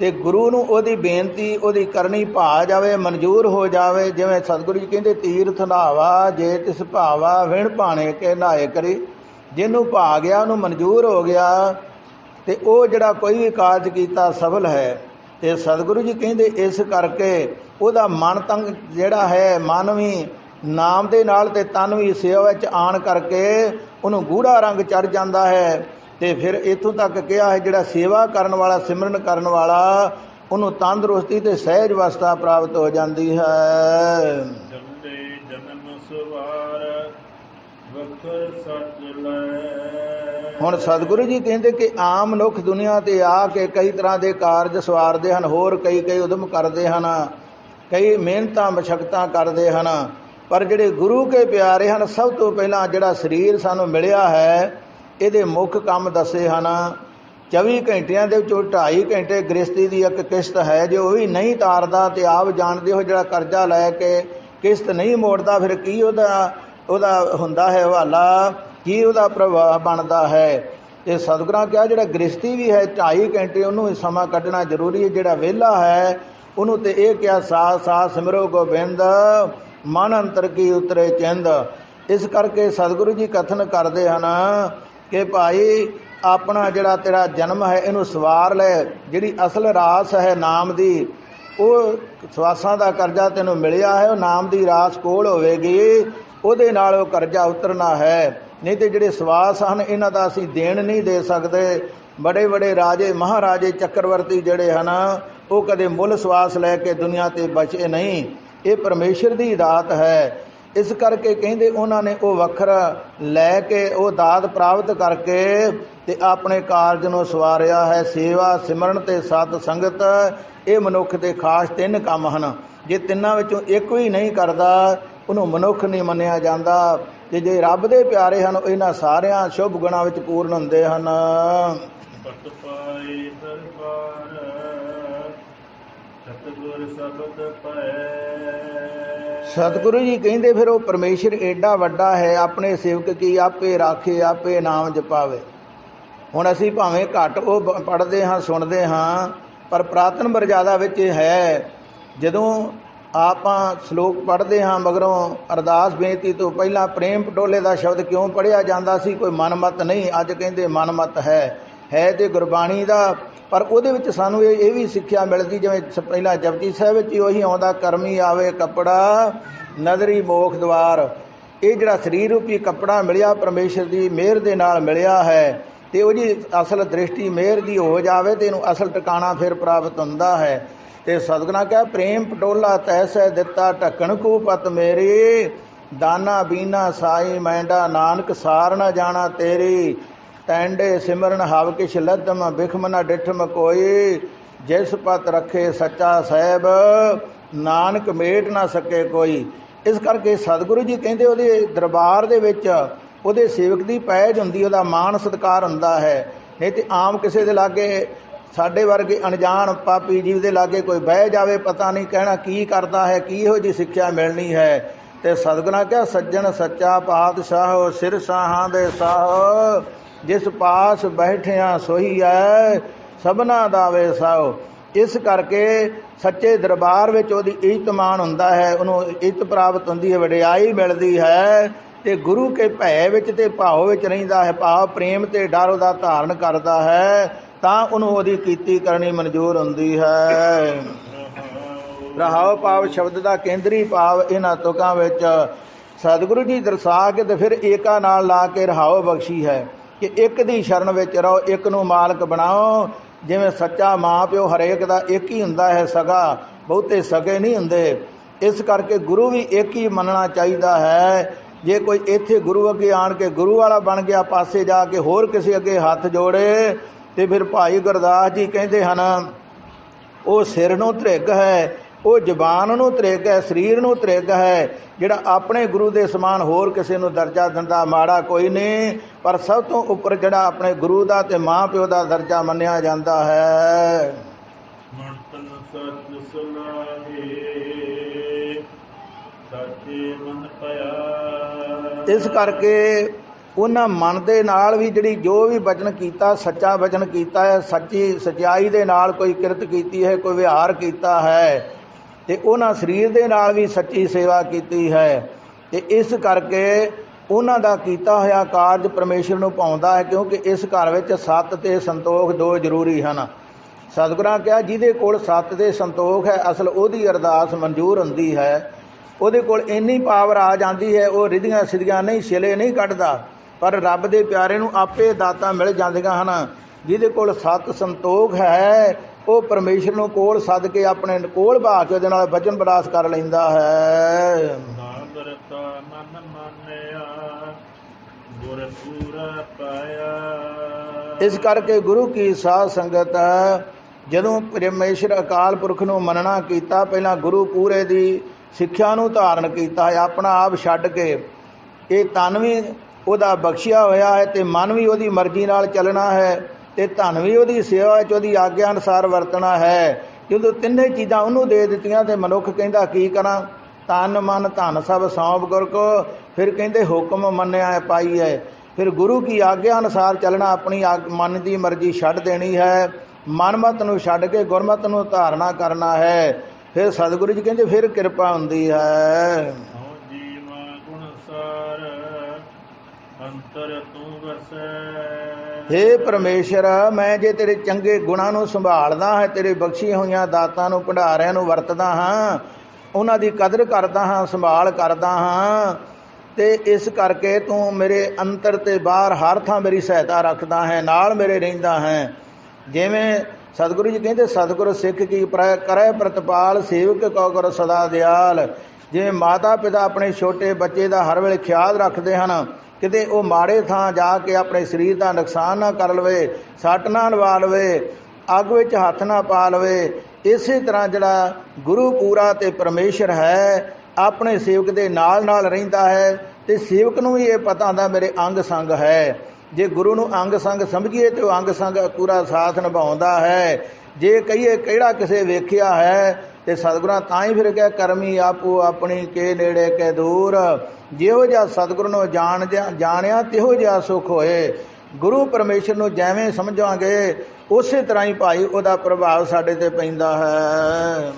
ਤੇ ਗੁਰੂ ਨੂੰ ਉਹਦੀ ਬੇਨਤੀ, ਉਹਦੀ ਕਰਨੀ ਭਾ ਜਾਵੇ, ਮਨਜ਼ੂਰ ਹੋ ਜਾਵੇ, ਜਿਵੇਂ ਸਤਿਗੁਰੂ ਜੀ ਕਹਿੰਦੇ, ਤੀਰਥ ਨਾਵਾ ਜੇ ਤਿਸ ਭਾਵਾ, ਵਿਣ ਭਾਣੇ ਕੇ ਨਾਏ ਕਰੀ। ਜਿਹਨੂੰ ਭਾ ਗਿਆ, ਉਹਨੂੰ ਮਨਜ਼ੂਰ ਹੋ ਗਿਆ, ਤੇ ਉਹ ਜਿਹੜਾ ਕੋਈ ਵੀ ਕਾਰਜ ਕੀਤਾ, ਸਫਲ ਹੈ। ਤੇ ਸਤਿਗੁਰੂ ਜੀ ਕਹਿੰਦੇ, ਇਸ ਕਰਕੇ ਉਹਦਾ ਮਨ ਤੰਗ ਜਿਹੜਾ ਹੈ, ਮਨ ਵੀ ਨਾਮ ਦੇ ਨਾਲ ਤੇ ਤਨ ਵੀ ਸੇਵਾ ਵਿੱਚ ਆਣ ਕਰਕੇ ਉਹਨੂੰ ਗੂੜਾ ਰੰਗ ਚੜ ਜਾਂਦਾ ਹੈ। ਤੇ ਫਿਰ ਇਥੋਂ ਤੱਕ ਕਿਹਾ ਹੈ ਜਿਹੜਾ ਸੇਵਾ ਕਰਨ ਵਾਲਾ ਸਿਮਰਨ ਕਰਨ ਵਾਲਾ ਉਹਨੂੰ ਤੰਦਰੁਸਤੀ ਤੇ ਸਹਿਜ ਅਵਸਥਾ ਪ੍ਰਾਪਤ ਹੋ ਜਾਂਦੀ ਹੈ। ਜੰਦੇ ਜਨਮ ਸਵਾਰ ਵਖਰ ਸੱਚ ਲੈ। ਹੁਣ ਸਤਿਗੁਰੂ ਜੀ ਕਹਿੰਦੇ ਕਿ ਆਮ ਮਨੁੱਖ ਦੁਨੀਆ ਤੇ ਆ ਕੇ ਕਈ ਤਰ੍ਹਾਂ ਦੇ ਕਾਰਜ ਸਵਾਰਦੇ ਹਨ ਹੋਰ ਕਈ ਕਈ ਉਦਮ ਕਰਦੇ ਹਨ ਕਈ ਮਿਹਨਤਾਂ ਮਸ਼ਕਤਾਂ ਕਰਦੇ ਹਨ। ਪਰ ਜਿਹੜੇ ਗੁਰੂ ਕੇ ਪਿਆਰੇ ਹਨ, ਸਭ ਤੋਂ ਪਹਿਲਾਂ ਜਿਹੜਾ ਸਰੀਰ ਸਾਨੂੰ ਮਿਲਿਆ ਹੈ, ਇਹਦੇ ਮੁੱਖ ਕੰਮ ਦੱਸੇ ਹਨ 24 ਘੰਟਿਆਂ ਦੇ ਵਿੱਚੋਂ 2.5 ਘੰਟੇ ਗ੍ਰਸਤੀ ਦੀ ਇੱਕ ਕਿਸ਼ਤ ਹੈ, ਜੇ ਉਹ ਵੀ ਨਹੀਂ ਤਾਰਦਾ ਤੇ ਆਪ ਜਾਣਦੇ ਹੋ ਜਿਹੜਾ ਕਰਜ਼ਾ ਲੈ ਕੇ ਕਿਸ਼ਤ ਨਹੀਂ ਮੋੜਦਾ, ਫਿਰ ਕੀ ਉਹਦਾ ਉਹਦਾ ਹੁੰਦਾ ਹੈ ਹਵਾਲਾ, ਕੀ ਉਹਦਾ ਪ੍ਰਭਾਵ ਬਣਦਾ ਹੈ? ਤੇ ਸਤਿਗੁਰਾਂ ਕਿਹਾ ਜਿਹੜਾ ਗ੍ਰਸਤੀ ਵੀ ਹੈ 2.5 ਘੰਟੇ ਉਹਨੂੰ ਵੀ ਸਮਾਂ ਕੱਢਣਾ ਜ਼ਰੂਰੀ ਹੈ, ਜਿਹੜਾ ਵਿਹਲਾ ਹੈ, ਉਹਨੂੰ ਤੇ ਇਹ ਕਿਹਾ ਸਾਥ ਸਾਥ ਸਿਮਰੋ ਗੋਬਿੰਦ ਮਨ ਅੰਤਰ ਕੀ ਉਤਰੇ ਚਿੰਦ? ਇਸ ਕਰਕੇ ਸਤਿਗੁਰੂ ਜੀ ਕਥਨ ਕਰਦੇ ਹਨ ਕਿ ਭਾਈ, ਆਪਣਾ ਜਿਹੜਾ ਤੇਰਾ ਜਨਮ ਹੈ, ਇਹਨੂੰ ਸਵਾਰ ਲੈ। ਜਿਹੜੀ ਅਸਲ ਰਾਸ ਹੈ ਨਾਮ ਦੀ, ਉਹ ਸਵਾਸਾਂ ਦਾ ਕਰਜ਼ਾ ਤੈਨੂੰ ਮਿਲਿਆ ਹੈ, ਉਹ ਨਾਮ ਦੀ ਰਾਸ ਕੋਲ ਹੋਵੇਗੀ। ਉਹਦੇ ਨਾਲ ਉਹ ਕਰਜ਼ਾ ਉਤਰਨਾ ਹੈ। ਨਹੀਂ ਤੇ ਜਿਹੜੇ ਸਵਾਸ ਹਨ, ਇਹਨਾਂ ਦਾ ਅਸੀਂ ਦੇਣ ਨਹੀਂ ਦੇ ਸਕਦੇ। ਬੜੇ ਬੜੇ ਰਾਜੇ, ਮਹਾਰਾਜੇ, ਚੱਕਰਵਰਤੀ ਜਿਹੜੇ ਹਨ, ਉਹ ਕਦੇ ਮੁੱਲ ਸਵਾਸ ਲੈ ਕੇ ਦੁਨੀਆ ਤੇ ਬਚੇ ਨਹੀਂ। ਇਹ ਪਰਮੇਸ਼ਰ ਦੀ ਦਾਤ ਹੈ। ਇਸ ਕਰਕੇ ਕਹਿੰਦੇ ਉਹਨਾਂ ਨੇ ਉਹ ਵੱਖਰਾ ਲੈ ਕੇ ਉਹ ਦਾਤ ਪ੍ਰਾਪਤ ਕਰਕੇ ਤੇ ਆਪਣੇ ਕਾਰਜ ਨੂੰ ਸਵਾਰਿਆ ਹੈ। ਸੇਵਾ, ਸਿਮਰਨ ਤੇ ਸਤ ਸੰਗਤ, ਇਹ ਮਨੁੱਖ ਦੇ ਖਾਸ ਤਿੰਨ ਕੰਮ ਹਨ। ਜੇ ਤਿੰਨਾਂ ਵਿੱਚੋਂ ਇੱਕ ਵੀ ਨਹੀਂ ਕਰਦਾ, ਉਹਨੂੰ ਮਨੁੱਖ ਨਹੀਂ ਮੰਨਿਆ ਜਾਂਦਾ। ਤੇ ਜੇ ਰੱਬ ਦੇ ਪਿਆਰੇ ਹਨ, ਉਹ ਇਹਨਾਂ ਸਾਰਿਆਂ ਸ਼ੁਭ ਗੁਣਾਂ ਵਿੱਚ ਪੂਰਨ ਹੁੰਦੇ ਹਨ। ਪਟ ਪਾਏ ਦਰਬਾਰ ਸਤਿਗੁਰ ਸਬਦ ਪੈ ਸਤਿਗੁਰੂ ਜੀ ਕਹਿੰਦੇ ਫਿਰ ਉਹ ਪਰਮੇਸ਼ਰ ਏਡਾ ਵੱਡਾ ਹੈ, ਆਪਣੇ ਸੇਵਕ ਕੀ ਆਪੇ ਰਾਖੇ, ਆਪੇ ਨਾਮ ਜਪਾਵੇ। ਹੁਣ ਅਸੀਂ ਭਾਵੇਂ ਘੱਟ ਉਹ ਪੜ੍ਹਦੇ ਹਾਂ, ਸੁਣਦੇ ਹਾਂ, ਪਰ ਪ੍ਰਾਤਨ ਮਰਜ਼ਾਦਾ ਵਿੱਚ ਇਹ ਹੈ, ਜਦੋਂ ਆਪਾਂ ਸ਼ਲੋਕ ਪੜ੍ਹਦੇ ਹਾਂ ਮਗਰੋਂ ਅਰਦਾਸ ਬੇਨਤੀ ਤੋਂ ਪਹਿਲਾਂ ਪ੍ਰੇਮ ਪਟੋਲੇ ਦਾ ਸ਼ਬਦ ਕਿਉਂ ਪੜਿਆ ਜਾਂਦਾ ਸੀ, ਕੋਈ ਮਨਮਤ ਨਹੀਂ, ਅੱਜ ਕਹਿੰਦੇ ਮਨਮਤ ਹੈ। ਹੈ ਤੇ ਗੁਰਬਾਣੀ ਦਾ ਪਰ ਉਹਦੇ ਵਿੱਚ ਸਾਨੂੰ ਇਹ ਇਹ ਵੀ ਸਿੱਖਿਆ ਮਿਲਦੀ, ਜਿਵੇਂ ਸ- ਪਹਿਲਾਂ ਜਪਜੀ ਸਾਹਿਬ ਵਿੱਚ ਹੀ ਉਹੀ ਆਉਂਦਾ, ਕਰਮੀ ਆਵੇ ਕੱਪੜਾ, ਨਦਰੀ ਮੋਖ ਦਵਾਰ। ਇਹ ਜਿਹੜਾ ਸਰੀਰ ਰੂਪੀ ਕੱਪੜਾ ਮਿਲਿਆ ਪਰਮੇਸ਼ਰ ਦੀ, ਮਿਹਰ ਦੇ ਨਾਲ ਮਿਲਿਆ ਹੈ ਤੇ ਉਹਦੀ ਅਸਲ ਦ੍ਰਿਸ਼ਟੀ ਮਿਹਰ ਦੀ ਹੋ ਜਾਵੇ ਤੇ ਇਹਨੂੰ ਅਸਲ ਟਿਕਾਣਾ ਫਿਰ ਪ੍ਰਾਪਤ ਹੁੰਦਾ ਹੈ। ਤੇ ਸਤਿਗੁਰਾਂ ਕਹੇ ਪ੍ਰੇਮ ਪਟੋਲਾ ਤੈਸੈ ਦਿੱਤਾ ਢੱਕਣ ਕੂ ਪਤ ਮੇਰੇ। ਦਾਨਾ ਬੀਨਾ ਸਾਈ ਮੈਂਡਾ, ਨਾਨਕ ਸਾਰ ਨਾ ਜਾਣਾ ਤੇਰੀ। ਟੈਂਡੇ ਸਿਮਰਨ ਹਵ ਕਿਛ ਲੱਦਮ ਬਿਖਮ ਨਾ ਡਿਠਮ ਕੋਈ ਜਿਸ ਪਤ ਰੱਖੇ ਸੱਚਾ ਸਾਹਿਬ, ਨਾਨਕ ਮੇਟ ਨਾ ਸਕੇ ਕੋਈ। ਇਸ ਕਰਕੇ ਸਤਿਗੁਰੂ ਜੀ ਕਹਿੰਦੇ ਉਹਦੇ ਦਰਬਾਰ ਦੇ ਵਿੱਚ ਉਹਦੇ ਸੇਵਕ ਦੀ ਪੈਜ ਹੁੰਦੀ, ਉਹਦਾ ਮਾਣ ਸਤਿਕਾਰ ਹੁੰਦਾ ਹੈ। ਨਹੀਂ ਤੇ ਆਮ ਕਿਸੇ ਦੇ ਲਾਗੇ, ਸਾਡੇ ਵਰਗੇ ਅਣਜਾਣ ਪਾਪੀ ਜੀਵ ਦੇ ਲਾਗੇ ਕੋਈ ਬਹਿ ਜਾਵੇ, ਪਤਾ ਨਹੀਂ ਕਹਿਣਾ ਕੀ ਕਰਦਾ ਹੈ, ਕੀ ਇਹੋ ਜੀ ਸਿੱਖਿਆ ਮਿਲਣੀ ਹੈ। ਤੇ ਸਤਿਗੁਰਾਂ ਕਿਹਾ, ਸੱਜਣ ਸੱਚਾ ਪਾਤਸ਼ਾਹ, ਸਿਰ ਸਾਹਾਂ ਦੇ ਸਾਹ। ਜਿਸ ਪਾਸ ਬੈਠਿਆ ਸੋਈ ਐ, ਸਭਨਾ ਦਾ ਵੇ ਇਸ ਕਰਕੇ ਸੱਚੇ ਦਰਬਾਰ ਵਿੱਚ ਉਹਦੀ ਇੱਜ਼ਤ ਮਾਣ ਹੁੰਦਾ ਹੈ, ਉਹਨੂੰ ਇੱਜ਼ਤ ਪ੍ਰਾਪਤ ਹੁੰਦੀ ਹੈ, ਵਡਿਆਈ ਮਿਲਦੀ ਹੈ ਤੇ ਗੁਰੂ ਕੇ ਭੈ ਵਿੱਚ ਤੇ ਭਾਵ ਵਿੱਚ ਰਹਿੰਦਾ ਹੈ ਭਾਵ ਪ੍ਰੇਮ ਤੇ ਡਰ ਉਹਦਾ ਧਾਰਨ ਕਰਦਾ ਹੈ, ਤਾਂ ਉਹਨੂੰ ਉਹਦੀ ਕੀਤੀ ਕਰਨੀ ਮਨਜ਼ੂਰ ਹੁੰਦੀ ਹੈ। ਰਹਾਉ ਭਾਵ ਸ਼ਬਦ ਦਾ ਕੇਂਦਰੀ ਭਾਵ ਇਹਨਾਂ ਤੁਕਾਂ ਵਿੱਚ, ਸਤਿਗੁਰੂ ਜੀ ਦਰਸਾ ਕੇ ਤੇ ਫਿਰ ਏਕਾ ਨਾਲ ਲਾ ਕੇ ਰਹਾਉ ਬਖਸ਼ੀ ਹੈ। ਕਿ ਇੱਕ ਦੀ ਸ਼ਰਨ ਵਿੱਚ ਰਹੋ, ਇੱਕ ਨੂੰ ਮਾਲਕ ਬਣਾਓ। ਜਿਵੇਂ ਸੱਚਾ ਮਾਂ ਪਿਓ ਹਰੇਕ ਦਾ ਇੱਕ ਹੀ ਹੁੰਦਾ ਹੈ, ਸਗਾ ਬਹੁਤੇ ਸਗੇ ਨਹੀਂ ਹੁੰਦੇ। ਇਸ ਕਰਕੇ ਗੁਰੂ ਵੀ ਇੱਕ ਹੀ ਮੰਨਣਾ ਚਾਹੀਦਾ ਹੈ। ਜੇ ਕੋਈ ਇੱਥੇ ਗੁਰੂ ਅੱਗੇ ਆਣ ਕੇ ਗੁਰੂ ਵਾਲਾ ਬਣ ਗਿਆ, ਪਾਸੇ ਜਾ ਕੇ ਹੋਰ ਕਿਸੇ ਅੱਗੇ ਹੱਥ ਜੋੜੇ, ਤੇ ਫਿਰ ਭਾਈ ਗੁਰਦਾਸ ਜੀ ਕਹਿੰਦੇ ਹਨ, ਉਹ ਸਿਰ ਨੂੰ ਧ੍ਰਿਗ ਹੈ ਉਹ ਜ਼ਬਾਨ ਨੂੰ ਧ੍ਰਿਗ ਹੈ ਸਰੀਰ ਨੂੰ ਧ੍ਰਿਗ ਹੈ ਜਿਹੜਾ ਆਪਣੇ ਗੁਰੂ ਦੇ ਸਮਾਨ ਹੋਰ ਕਿਸੇ ਨੂੰ ਦਰਜਾ ਦਿੰਦਾ ਮਾੜਾ ਕੋਈ ਨਹੀਂ ਪਰ ਸਭ ਤੋਂ ਉੱਪਰ ਜਿਹੜਾ ਆਪਣੇ ਗੁਰੂ ਦਾ ਤੇ ਮਾਂ ਪਿਓ ਦਾ ਦਰਜਾ ਮੰਨਿਆ ਜਾਂਦਾ ਹੈ। ਮਨ ਤਨ ਸਤ ਸੁਨਾਹੇ ਸਾਚੇ ਮਨ ਪਿਆ ਇਸ ਕਰਕੇ ਉਹਨਾਂ ਮਨ ਦੇ ਨਾਲ ਵੀ ਜਿਹੜੀ ਜੋ ਵੀ ਬਚਨ ਕੀਤਾ ਸੱਚਾ ਬਚਨ ਕੀਤਾ ਹੈ ਸੱਚੀ ਸਚਾਈ ਦੇ ਨਾਲ ਕੋਈ ਕਿਰਤ ਕੀਤੀ ਹੈ ਕੋਈ ਵਿਹਾਰ ਕੀਤਾ ਹੈ ਤੇ ਉਹਨਾਂ ਸਰੀਰ ਦੇ ਨਾਲ ਵੀ ਸੱਚੀ ਸੇਵਾ ਕੀਤੀ ਹੈ। ਤੇ ਇਸ ਕਰਕੇ ਉਹਨਾਂ ਦਾ ਕੀਤਾ ਹੋਇਆ ਕਾਰਜ ਪਰਮੇਸ਼ਰ ਨੂੰ ਪਾਉਂਦਾ ਹੈ, ਕਿਉਂਕਿ ਇਸ ਘਰ ਵਿੱਚ ਸੱਤ ਤੇ ਸੰਤੋਖ ਦੋ ਜ਼ਰੂਰੀ ਹਨ। ਸਤਿਗੁਰਾਂ ਕਿਹਾ, ਜਿਹਦੇ ਕੋਲ ਸੱਤ ਤੇ ਸੰਤੋਖ ਹੈ, ਅਸਲ ਉਹਦੀ ਅਰਦਾਸ ਮਨਜ਼ੂਰ ਹੁੰਦੀ ਹੈ। ਉਹਦੇ ਕੋਲ ਇੰਨੀ ਪਾਵਰ ਆ ਜਾਂਦੀ ਹੈ, ਉਹ ਰਿਧੀਆਂ ਸਿੱਧੀਆਂ ਨਹੀਂ, ਛਿਲੇ ਨਹੀਂ ਕੱਢਦਾ, ਪਰ ਰੱਬ ਦੇ ਪਿਆਰੇ ਨੂੰ ਆਪੇ ਦਾਤਾਂ ਮਿਲ ਜਾਂਦੀਆਂ ਹਨ। ਜਿਹਦੇ ਕੋਲ ਸਤ ਸੰਤੋਖ ਹੈ ਉਹ ਪਰਮੇਸ਼ਰ ਨੂੰ ਕੋਲ ਸੱਦ ਕੇ ਆਪਣੇ ਕੋਲ ਬਾ ਕੇ ਉਹਦੇ ਨਾਲ ਵਚਨ ਬਰਾਸ ਕਰ ਲੈਂਦਾ ਹੈ। ਇਸ ਕਰਕੇ ਗੁਰੂ ਕੀ ਸਾਧ ਸੰਗਤ ਜਦੋਂ ਪਰਮੇਸ਼ਰ ਅਕਾਲ ਪੁਰਖ ਨੂੰ ਮੰਨਣਾ ਕੀਤਾ ਪਹਿਲਾਂ ਗੁਰੂ ਪੂਰੇ ਦੀ ਸਿੱਖਿਆ ਨੂੰ ਧਾਰਨ ਕੀਤਾ ਹੈ ਆਪਣਾ ਆਪ ਛੱਡ ਕੇ ਇਹ ਤਨ ਵੀ ਉਹਦਾ ਬਖਸ਼ਿਆ ਹੋਇਆ ਹੈ ਤੇ ਮਨ ਵੀ ਉਹਦੀ ਮਰਜ਼ੀ ਨਾਲ ਚੱਲਣਾ ਹੈ। ਤੇ ਧਨ ਵੀ ਉਹਦੀ ਸੇਵਾ ਵਿੱਚ ਉਹਦੀ ਆਗਿਆ ਅਨੁਸਾਰ ਵਰਤਣਾ ਹੈ। ਜਦੋਂ ਤਿੰਨੇ ਚੀਜ਼ਾਂ ਉਹਨੂੰ ਦੇ ਦਿੱਤੀਆਂ ਤੇ ਮਨੁੱਖ ਕਹਿੰਦਾ, ਕੀ ਕਰਾਂ? ਤਨ ਮਨ, ਧਨ ਸਭ ਸੌਂਪ ਗੁਰ ਕੋ ਫਿਰ ਕਹਿੰਦੇ, ਹੁਕਮ ਮੰਨਿਆ ਹੈ, ਪਾਈ ਹੈ। ਫਿਰ ਗੁਰੂ ਕੀ ਆਗਿਆ ਅਨੁਸਾਰ ਚੱਲਣਾ, ਆਪਣੀ ਆਗ- ਮਨ ਦੀ ਮਰਜ਼ੀ ਛੱਡ ਦੇਣੀ ਹੈ। ਮਨਮਤ ਨੂੰ ਛੱਡ ਕੇ ਗੁਰਮਤ ਨੂੰ ਧਾਰਨਾ ਕਰਨਾ ਹੈ। ਫਿਰ ਸਤਿਗੁਰੂ ਜੀ ਕਹਿੰਦੇ, ਫਿਰ ਕਿਰਪਾ ਹੁੰਦੀ ਹੈ। ਅੰਤਰ ਤੂੰ ਵਸੈ ਹੇ ਪਰਮੇਸ਼ਰ, ਮੈਂ ਜੇ ਤੇਰੇ ਚੰਗੇ ਗੁਣਾਂ ਨੂੰ ਸੰਭਾਲਦਾ ਹਾਂ, ਤੇਰੇ ਬਖਸ਼ੀ ਹੋਈਆਂ ਦਾਤਾਂ ਨੂੰ, ਭੰਡਾਰਿਆਂ ਨੂੰ ਵਰਤਦਾ ਹਾਂ, ਉਹਨਾਂ ਦੀ ਕਦਰ ਕਰਦਾ ਹਾਂ, ਸੰਭਾਲ ਕਰਦਾ ਹਾਂ, ਤੇ ਇਸ ਕਰਕੇ ਤੂੰ ਮੇਰੇ ਅੰਤਰ ਤੇ ਬਾਹਰ ਹਰ ਥਾਂ ਮੇਰੀ ਸਹਾਇਤਾ ਰੱਖਦਾ ਹੈ, ਨਾਲ ਮੇਰੇ ਰਹਿੰਦਾ ਹੈ। ਜਿਵੇਂ ਸਤਿਗੁਰੂ ਜੀ ਕਹਿੰਦੇ, ਸਤਿਗੁਰ ਸਿੱਖ ਕੀ ਪ੍ਰੈ, ਕਰੈ ਪ੍ਰਤਪਾਲ, ਸੇਵਕ ਕੋ ਕਰ ਸਦਾ ਦਿਆਲ। ਜਿਵੇਂ ਮਾਤਾ ਪਿਤਾ ਆਪਣੇ ਛੋਟੇ ਬੱਚੇ ਦਾ ਹਰ ਵੇਲੇ ਖਿਆਲ ਰੱਖਦੇ ਹਨ ਕਿਤੇ ਉਹ ਮਾੜੇ ਥਾਂ ਜਾ ਕੇ ਆਪਣੇ ਸਰੀਰ ਦਾ ਨੁਕਸਾਨ ਨਾ ਕਰ ਲਵੇ, ਸੱਟ ਨਾ ਲਵਾ ਲਵੇ, ਅੱਗ ਵਿੱਚ ਹੱਥ ਨਾ ਪਾ ਲਵੇ, ਇਸੇ ਤਰ੍ਹਾਂ ਜਿਹੜਾ ਗੁਰੂ ਪੂਰਾ ਤੇ ਪਰਮੇਸ਼ਰ ਹੈ, ਆਪਣੇ ਸੇਵਕ ਦੇ ਨਾਲ ਨਾਲ ਰਹਿੰਦਾ ਹੈ ਤੇ ਸੇਵਕ ਨੂੰ ਵੀ ਇਹ ਪਤਾ ਹੁੰਦਾ ਮੇਰੇ ਅੰਗ ਸੰਗ ਹੈ। ਜੇ ਗੁਰੂ ਨੂੰ ਅੰਗ ਸੰਗ ਸਮਝੀਏ ਤੇ ਉਹ ਅੰਗ ਸੰਗ ਪੂਰਾ ਸਾਥ ਨਿਭਾਉਂਦਾ ਹੈ। ਜੇ ਕਹੀਏ ਕਿਹੜਾ ਕਿਸੇ ਵੇਖਿਆ ਹੈ ਤੇ ਸਤਿਗੁਰਾਂ ਤਾਂ ਹੀ ਫਿਰ ਕਿਹਾ ਕਰਮੀ ਆਪੋ ਆਪਣੀ ਕੇ ਨੇੜੇ ਕੇ ਦੂਰ। ਜਿਹੋ ਜਿਹਾ ਸਤਿਗੁਰੂ ਨੂੰ ਜਾਣ ਜਾਣਿਆ ਤਿਹੋ ਜਿਹਾ ਸੁਖ ਹੋਏ। ਗੁਰੂ ਪਰਮੇਸ਼ਰ ਨੂੰ ਜਿਵੇਂ ਸਮਝਾਂਗੇ ਉਸੇ ਤਰ੍ਹਾਂ ਹੀ ਭਾਈ ਉਹਦਾ ਪ੍ਰਭਾਵ ਸਾਡੇ ਤੇ ਪੈਂਦਾ ਹੈ।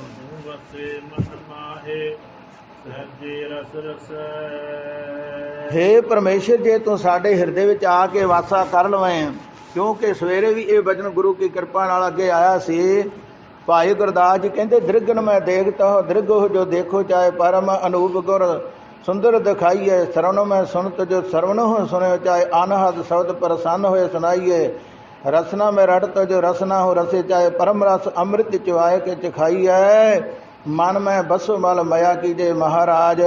ਹੇ ਪਰਮੇਸ਼ਰ ਜੇ ਤੂੰ ਸਾਡੇ ਹਿਰਦੇ ਵਿੱਚ ਆ ਕੇ ਵਾਸਾ ਕਰ ਲਵੇਂ ਕਿਉਂਕਿ ਸਵੇਰੇ ਵੀ ਇਹ ਬਚਨ ਗੁਰੂ ਕੀ ਕਿਰਪਾ ਨਾਲ ਅੱਗੇ ਆਇਆ ਸੀ ਭਾਈ ਗੁਰਦਾਸ ਜੀ ਕਹਿੰਦੇ ਦ੍ਰਿਗਨ ਮੈਂ ਦੇਖਤਾ ਹਾਂ, ਦ੍ਰਿਗੋ ਜੋ ਦੇਖੋ ਚਾਹੇ ਪਰਮ ਅਨੂਪ ਗੁਰ ਸੁੰਦਰ ਦਿਖਾਈਏ ਸਰਵਨ ਮੈਂ ਸੁਨਤ ਜੋ ਸਰਵਨ ਹੋ ਸੁਣਿਓ, ਚਾਹੇ ਅਨਹਦ ਸ਼ਬਦ ਪ੍ਰਸੰਨ ਹੋਏ ਸੁਣਾਈਏ, ਰਸਨਾ ਮੈਂ ਰੜਤ ਜੋ ਰਸਨਾ ਹੋ ਰਸੇ, ਚਾਹੇ ਪਰਮ ਰਸ ਅੰਮ੍ਰਿਤ ਚੁਆਏ ਕੇ ਚਖਾਈਐ, ਮਨ ਮੈਂ ਬਸੋ ਮਲ ਮਇਆ ਕੀਜੇ ਮਹਾਰਾਜ,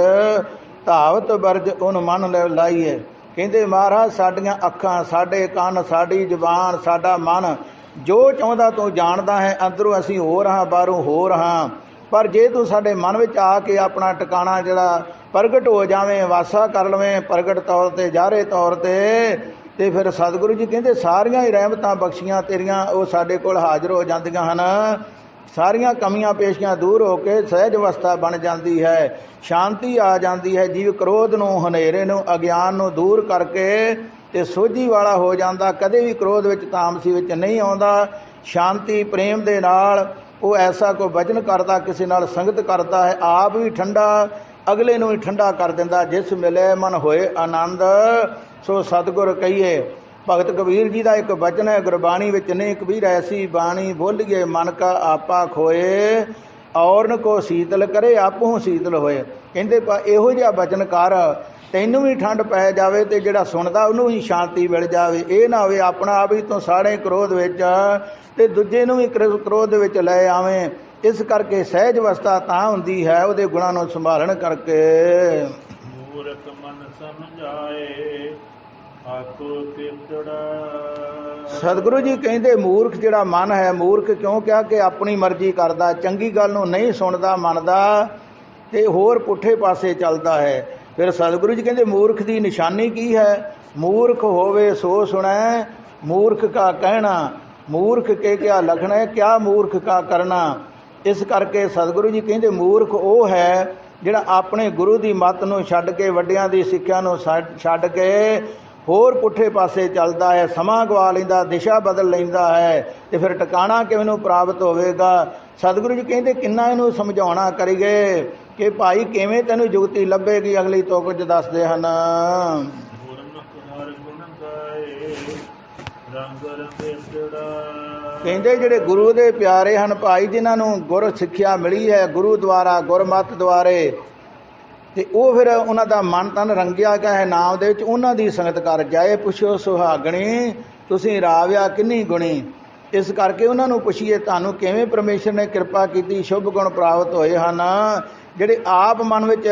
ਧਾਵਤ ਵਰਜ ਉਨ ਮਨ ਲੈ ਲਾਈਏ। ਕਹਿੰਦੇ, ਮਹਾਰਾਜ, ਸਾਡੀਆਂ ਅੱਖਾਂ, ਸਾਡੇ ਕੰਨ, ਸਾਡੀ ਜ਼ੁਬਾਨ, ਸਾਡਾ ਮਨ ਜੋ ਚਾਹੁੰਦਾ ਤੂੰ ਜਾਣਦਾ ਹੈ, ਅੰਦਰੋਂ ਅਸੀਂ ਹੋ ਰਹਾ ਬਾਹਰੋਂ ਹੋ। ਰਹਾ ਪਰ ਜੇ ਤੂੰ ਸਾਡੇ ਮਨ ਵਿੱਚ ਆ ਕੇ ਆਪਣਾ ਟਿਕਾਣਾ ਜਿਹੜਾ ਪ੍ਰਗਟ ਹੋ ਜਾਵੇਂ, ਵਾਸਾ ਕਰ ਲਵੇਂ, ਪ੍ਰਗਟ ਤੌਰ ਤੇ, ਜ਼ਾਹਰੇ ਤੌਰ ਤੇ ਤੇ ਫਿਰ ਸਤਿਗੁਰੂ ਜੀ ਕਹਿੰਦੇ, ਸਾਰੀਆਂ ਹੀ ਰਹਿਮਤਾਂ ਬਖਸ਼ੀਆਂ ਤੇਰੀਆਂ, ਉਹ ਸਾਡੇ ਕੋਲ ਹਾਜ਼ਰ ਹੋ ਜਾਂਦੀਆਂ ਹਨ। ਸਾਰੀਆਂ ਕਮੀਆਂ ਪੇਸ਼ੀਆਂ ਦੂਰ ਹੋ ਕੇ ਸਹਿਜ ਅਵਸਥਾ ਬਣ ਜਾਂਦੀ ਹੈ, ਸ਼ਾਂਤੀ ਆ ਜਾਂਦੀ ਹੈ, ਜੀਵ ਕ੍ਰੋਧ ਨੂੰ, ਹਨੇਰੇ ਨੂੰ, ਅਗਿਆਨ ਨੂੰ ਦੂਰ ਕਰਕੇ ਤੇ ਸੋਝੀ ਵਾਲਾ ਹੋ ਜਾਂਦਾ, ਕਦੇ ਵੀ ਕ੍ਰੋਧ ਵਿੱਚ ਤਾਮਸੀ ਵਿੱਚ ਨਹੀਂ ਆਉਂਦਾ, ਸ਼ਾਂਤੀ, ਪ੍ਰੇਮ ਦੇ ਨਾਲ ਉਹ ਐਸਾ ਕੋਈ ਵਚਨ ਕਰਦਾ, ਕਿਸੇ ਨਾਲ ਸੰਗਤ ਕਰਦਾ ਹੈ, ਆਪ ਵੀ ਠੰਡਾ, ਅਗਲੇ ਨੂੰ ਵੀ ਠੰਡਾ ਕਰ ਦਿੰਦਾ, ਜਿਸ ਮਿਲੇ ਮਨ ਹੋਏ ਆਨੰਦ, ਸੋ ਸਤਿਗੁਰ ਕਹੀਏ, ਭਗਤ ਕਬੀਰ ਜੀ ਦਾ ਇੱਕ ਵਚਨ ਹੈ, ਗੁਰਬਾਣੀ ਵਿੱਚ ਨੇ ਕਬੀਰ ਐਸੀ ਬਾਣੀ ਬੋਲੀਏ, ਮਨ ਕਾ ਆਪਾ ਖੋਏ ਔਰਨ ਕੋ ਸੀਤਲ ਕਰੇ ਆਪੋ ਸੀਤਲ ਹੋਏ। ਕਹਿੰਦੇ, ਪਾ, ਇਹੋ ਜਿਹਾ ਵਚਨ ਕਰ ਤੈਨੂੰ ਵੀ ਠੰਡ ਪੈ ਜਾਵੇ ਤੇ ਜਿਹੜਾ ਸੁਣਦਾ ਉਹਨੂੰ ਵੀ ਸ਼ਾਂਤੀ ਮਿਲ ਜਾਵੇ। ਇਹ ਨਾ ਹੋਵੇ ਆਪਣਾ ਆਪ ਹੀ ਤੋਂ ਸਾੜੇ ਕ੍ਰੋਧ ਵਿੱਚ ਤੇ ਦੂਜੇ ਨੂੰ ਵੀ ਕ੍ਰੋ- ਕ੍ਰੋਧ ਵਿੱਚ ਲੈ ਆਵੇਂ। ਇਸ ਕਰਕੇ ਸਹਿਜ ਅਵਸਥਾ ਤਾਂ ਹੁੰਦੀ ਹੈ ਉਹਦੇ ਗੁਣਾਂ ਨੂੰ ਸੰਭਾਲਣ ਕਰਕੇ। ਮੂਰਖ ਮਨ ਸਮਝਾਏ ਆਕੋ ਤਿਤੜਾ। ਸਤਿਗੁਰੂ ਜੀ ਕਹਿੰਦੇ ਮੂਰਖ ਜਿਹੜਾ ਮਨ ਹੈ ਮੂਰਖ ਕਿਉਂ? ਕਿਹਾ ਕਿ ਆਪਣੀ ਮਰਜ਼ੀ ਕਰਦਾ ਚੰਗੀ ਗੱਲ ਨੂੰ ਨਹੀਂ ਸੁਣਦਾ ਮੰਨਦਾ ਤੇ ਹੋਰ ਪੁੱਠੇ ਪਾਸੇ ਚੱਲਦਾ ਹੈ। ਫਿਰ ਸਤਿਗੁਰੂ ਜੀ ਕਹਿੰਦੇ, ਮੂਰਖ ਦੀ ਨਿਸ਼ਾਨੀ ਕੀ ਹੈ? ਮੂਰਖ ਹੋਵੇ ਸੋ ਸੁਣੈ, ਮੂਰਖ ਕਾ ਕਹਿਣਾ, ਮੂਰਖ ਕੇ ਕਿਆ ਲਖਣਾ, ਕਿਆ ਮੂਰਖ ਕਾ ਕਰਨਾ? ਇਸ ਕਰਕੇ ਸਤਿਗੁਰੂ ਜੀ ਕਹਿੰਦੇ, ਮੂਰਖ ਉਹ ਹੈ ਜਿਹੜਾ ਆਪਣੇ ਗੁਰੂ ਦੀ ਮੱਤ ਨੂੰ ਛੱਡ ਕੇ, ਵੱਡਿਆਂ ਦੀ ਸਿੱਖਿਆ ਨੂੰ ਛੱਡ- ਛੱਡ ਕੇ ਹੋਰ ਪੁੱਠੇ ਪਾਸੇ ਚੱਲਦਾ ਹੈ, ਸਮਾਂ ਗਵਾ ਲੈਂਦਾ, ਦਿਸ਼ਾ ਬਦਲ ਲੈਂਦਾ ਹੈ ਤੇ ਫਿਰ ਟਿਕਾਣਾ ਕਿਵੇਂ ਨੂੰ ਪ੍ਰਾਪਤ ਹੋਵੇਗਾ? ਸਤਿਗੁਰੂ ਜੀ ਕਹਿੰਦੇ, ਕਿੰਨਾ ਇਹਨੂੰ ਸਮਝਾਉਣਾ ਕਰੀਏ? ਕਿ ਭਾਈ ਕਿਵੇਂ ਤੈਨੂੰ ਜੁਗਤੀ ਲੱਭੇਗੀ ਅਗਲੀ ਤੋਂ ਕੁਝ ਦੱਸਦੇ ਹਨ? ਕਹਿੰਦੇ ਜਿਹੜੇ ਗੁਰੂ ਦੇ ਪਿਆਰੇ ਹਨ ਭਾਈ ਜਿਨ੍ਹਾਂ ਨੂੰ ਗੁਰ ਸਿੱਖਿਆ ਮਿਲੀ ਹੈ ਗੁਰੂ ਦੁਆਰਾ ਗੁਰਮਤ ਦੁਆਰੇ ਤੇ ਉਹ ਫਿਰ ਉਹਨਾਂ ਦਾ ਮਨ ਤਨ ਰੰਗਿਆ ਗਿਆ ਹੈ ਨਾਮ ਦੇ ਵਿੱਚ ਉਹਨਾਂ ਦੀ ਸੰਗਤ ਕਰ ਜਾਏ। ਪੁੱਛੋ ਸੁਹਾਗਣੀ ਤੁਸੀਂ ਰਾਵਿਆ ਕਿੰਨੀ ਗੁਣੀ? ਇਸ ਕਰਕੇ ਉਹਨਾਂ ਨੂੰ ਪੁੱਛੀਏ ਤੁਹਾਨੂੰ ਕਿਵੇਂ ਪਰਮੇਸ਼ਰ ਨੇ ਕਿਰਪਾ ਕੀਤੀ ਸ਼ੁਭ ਗੁਣ ਪ੍ਰਾਪਤ ਹੋਏ ਹਨ? ਜਿਹੜੇ ਆਪ ਮਨ ਵਿੱਚ,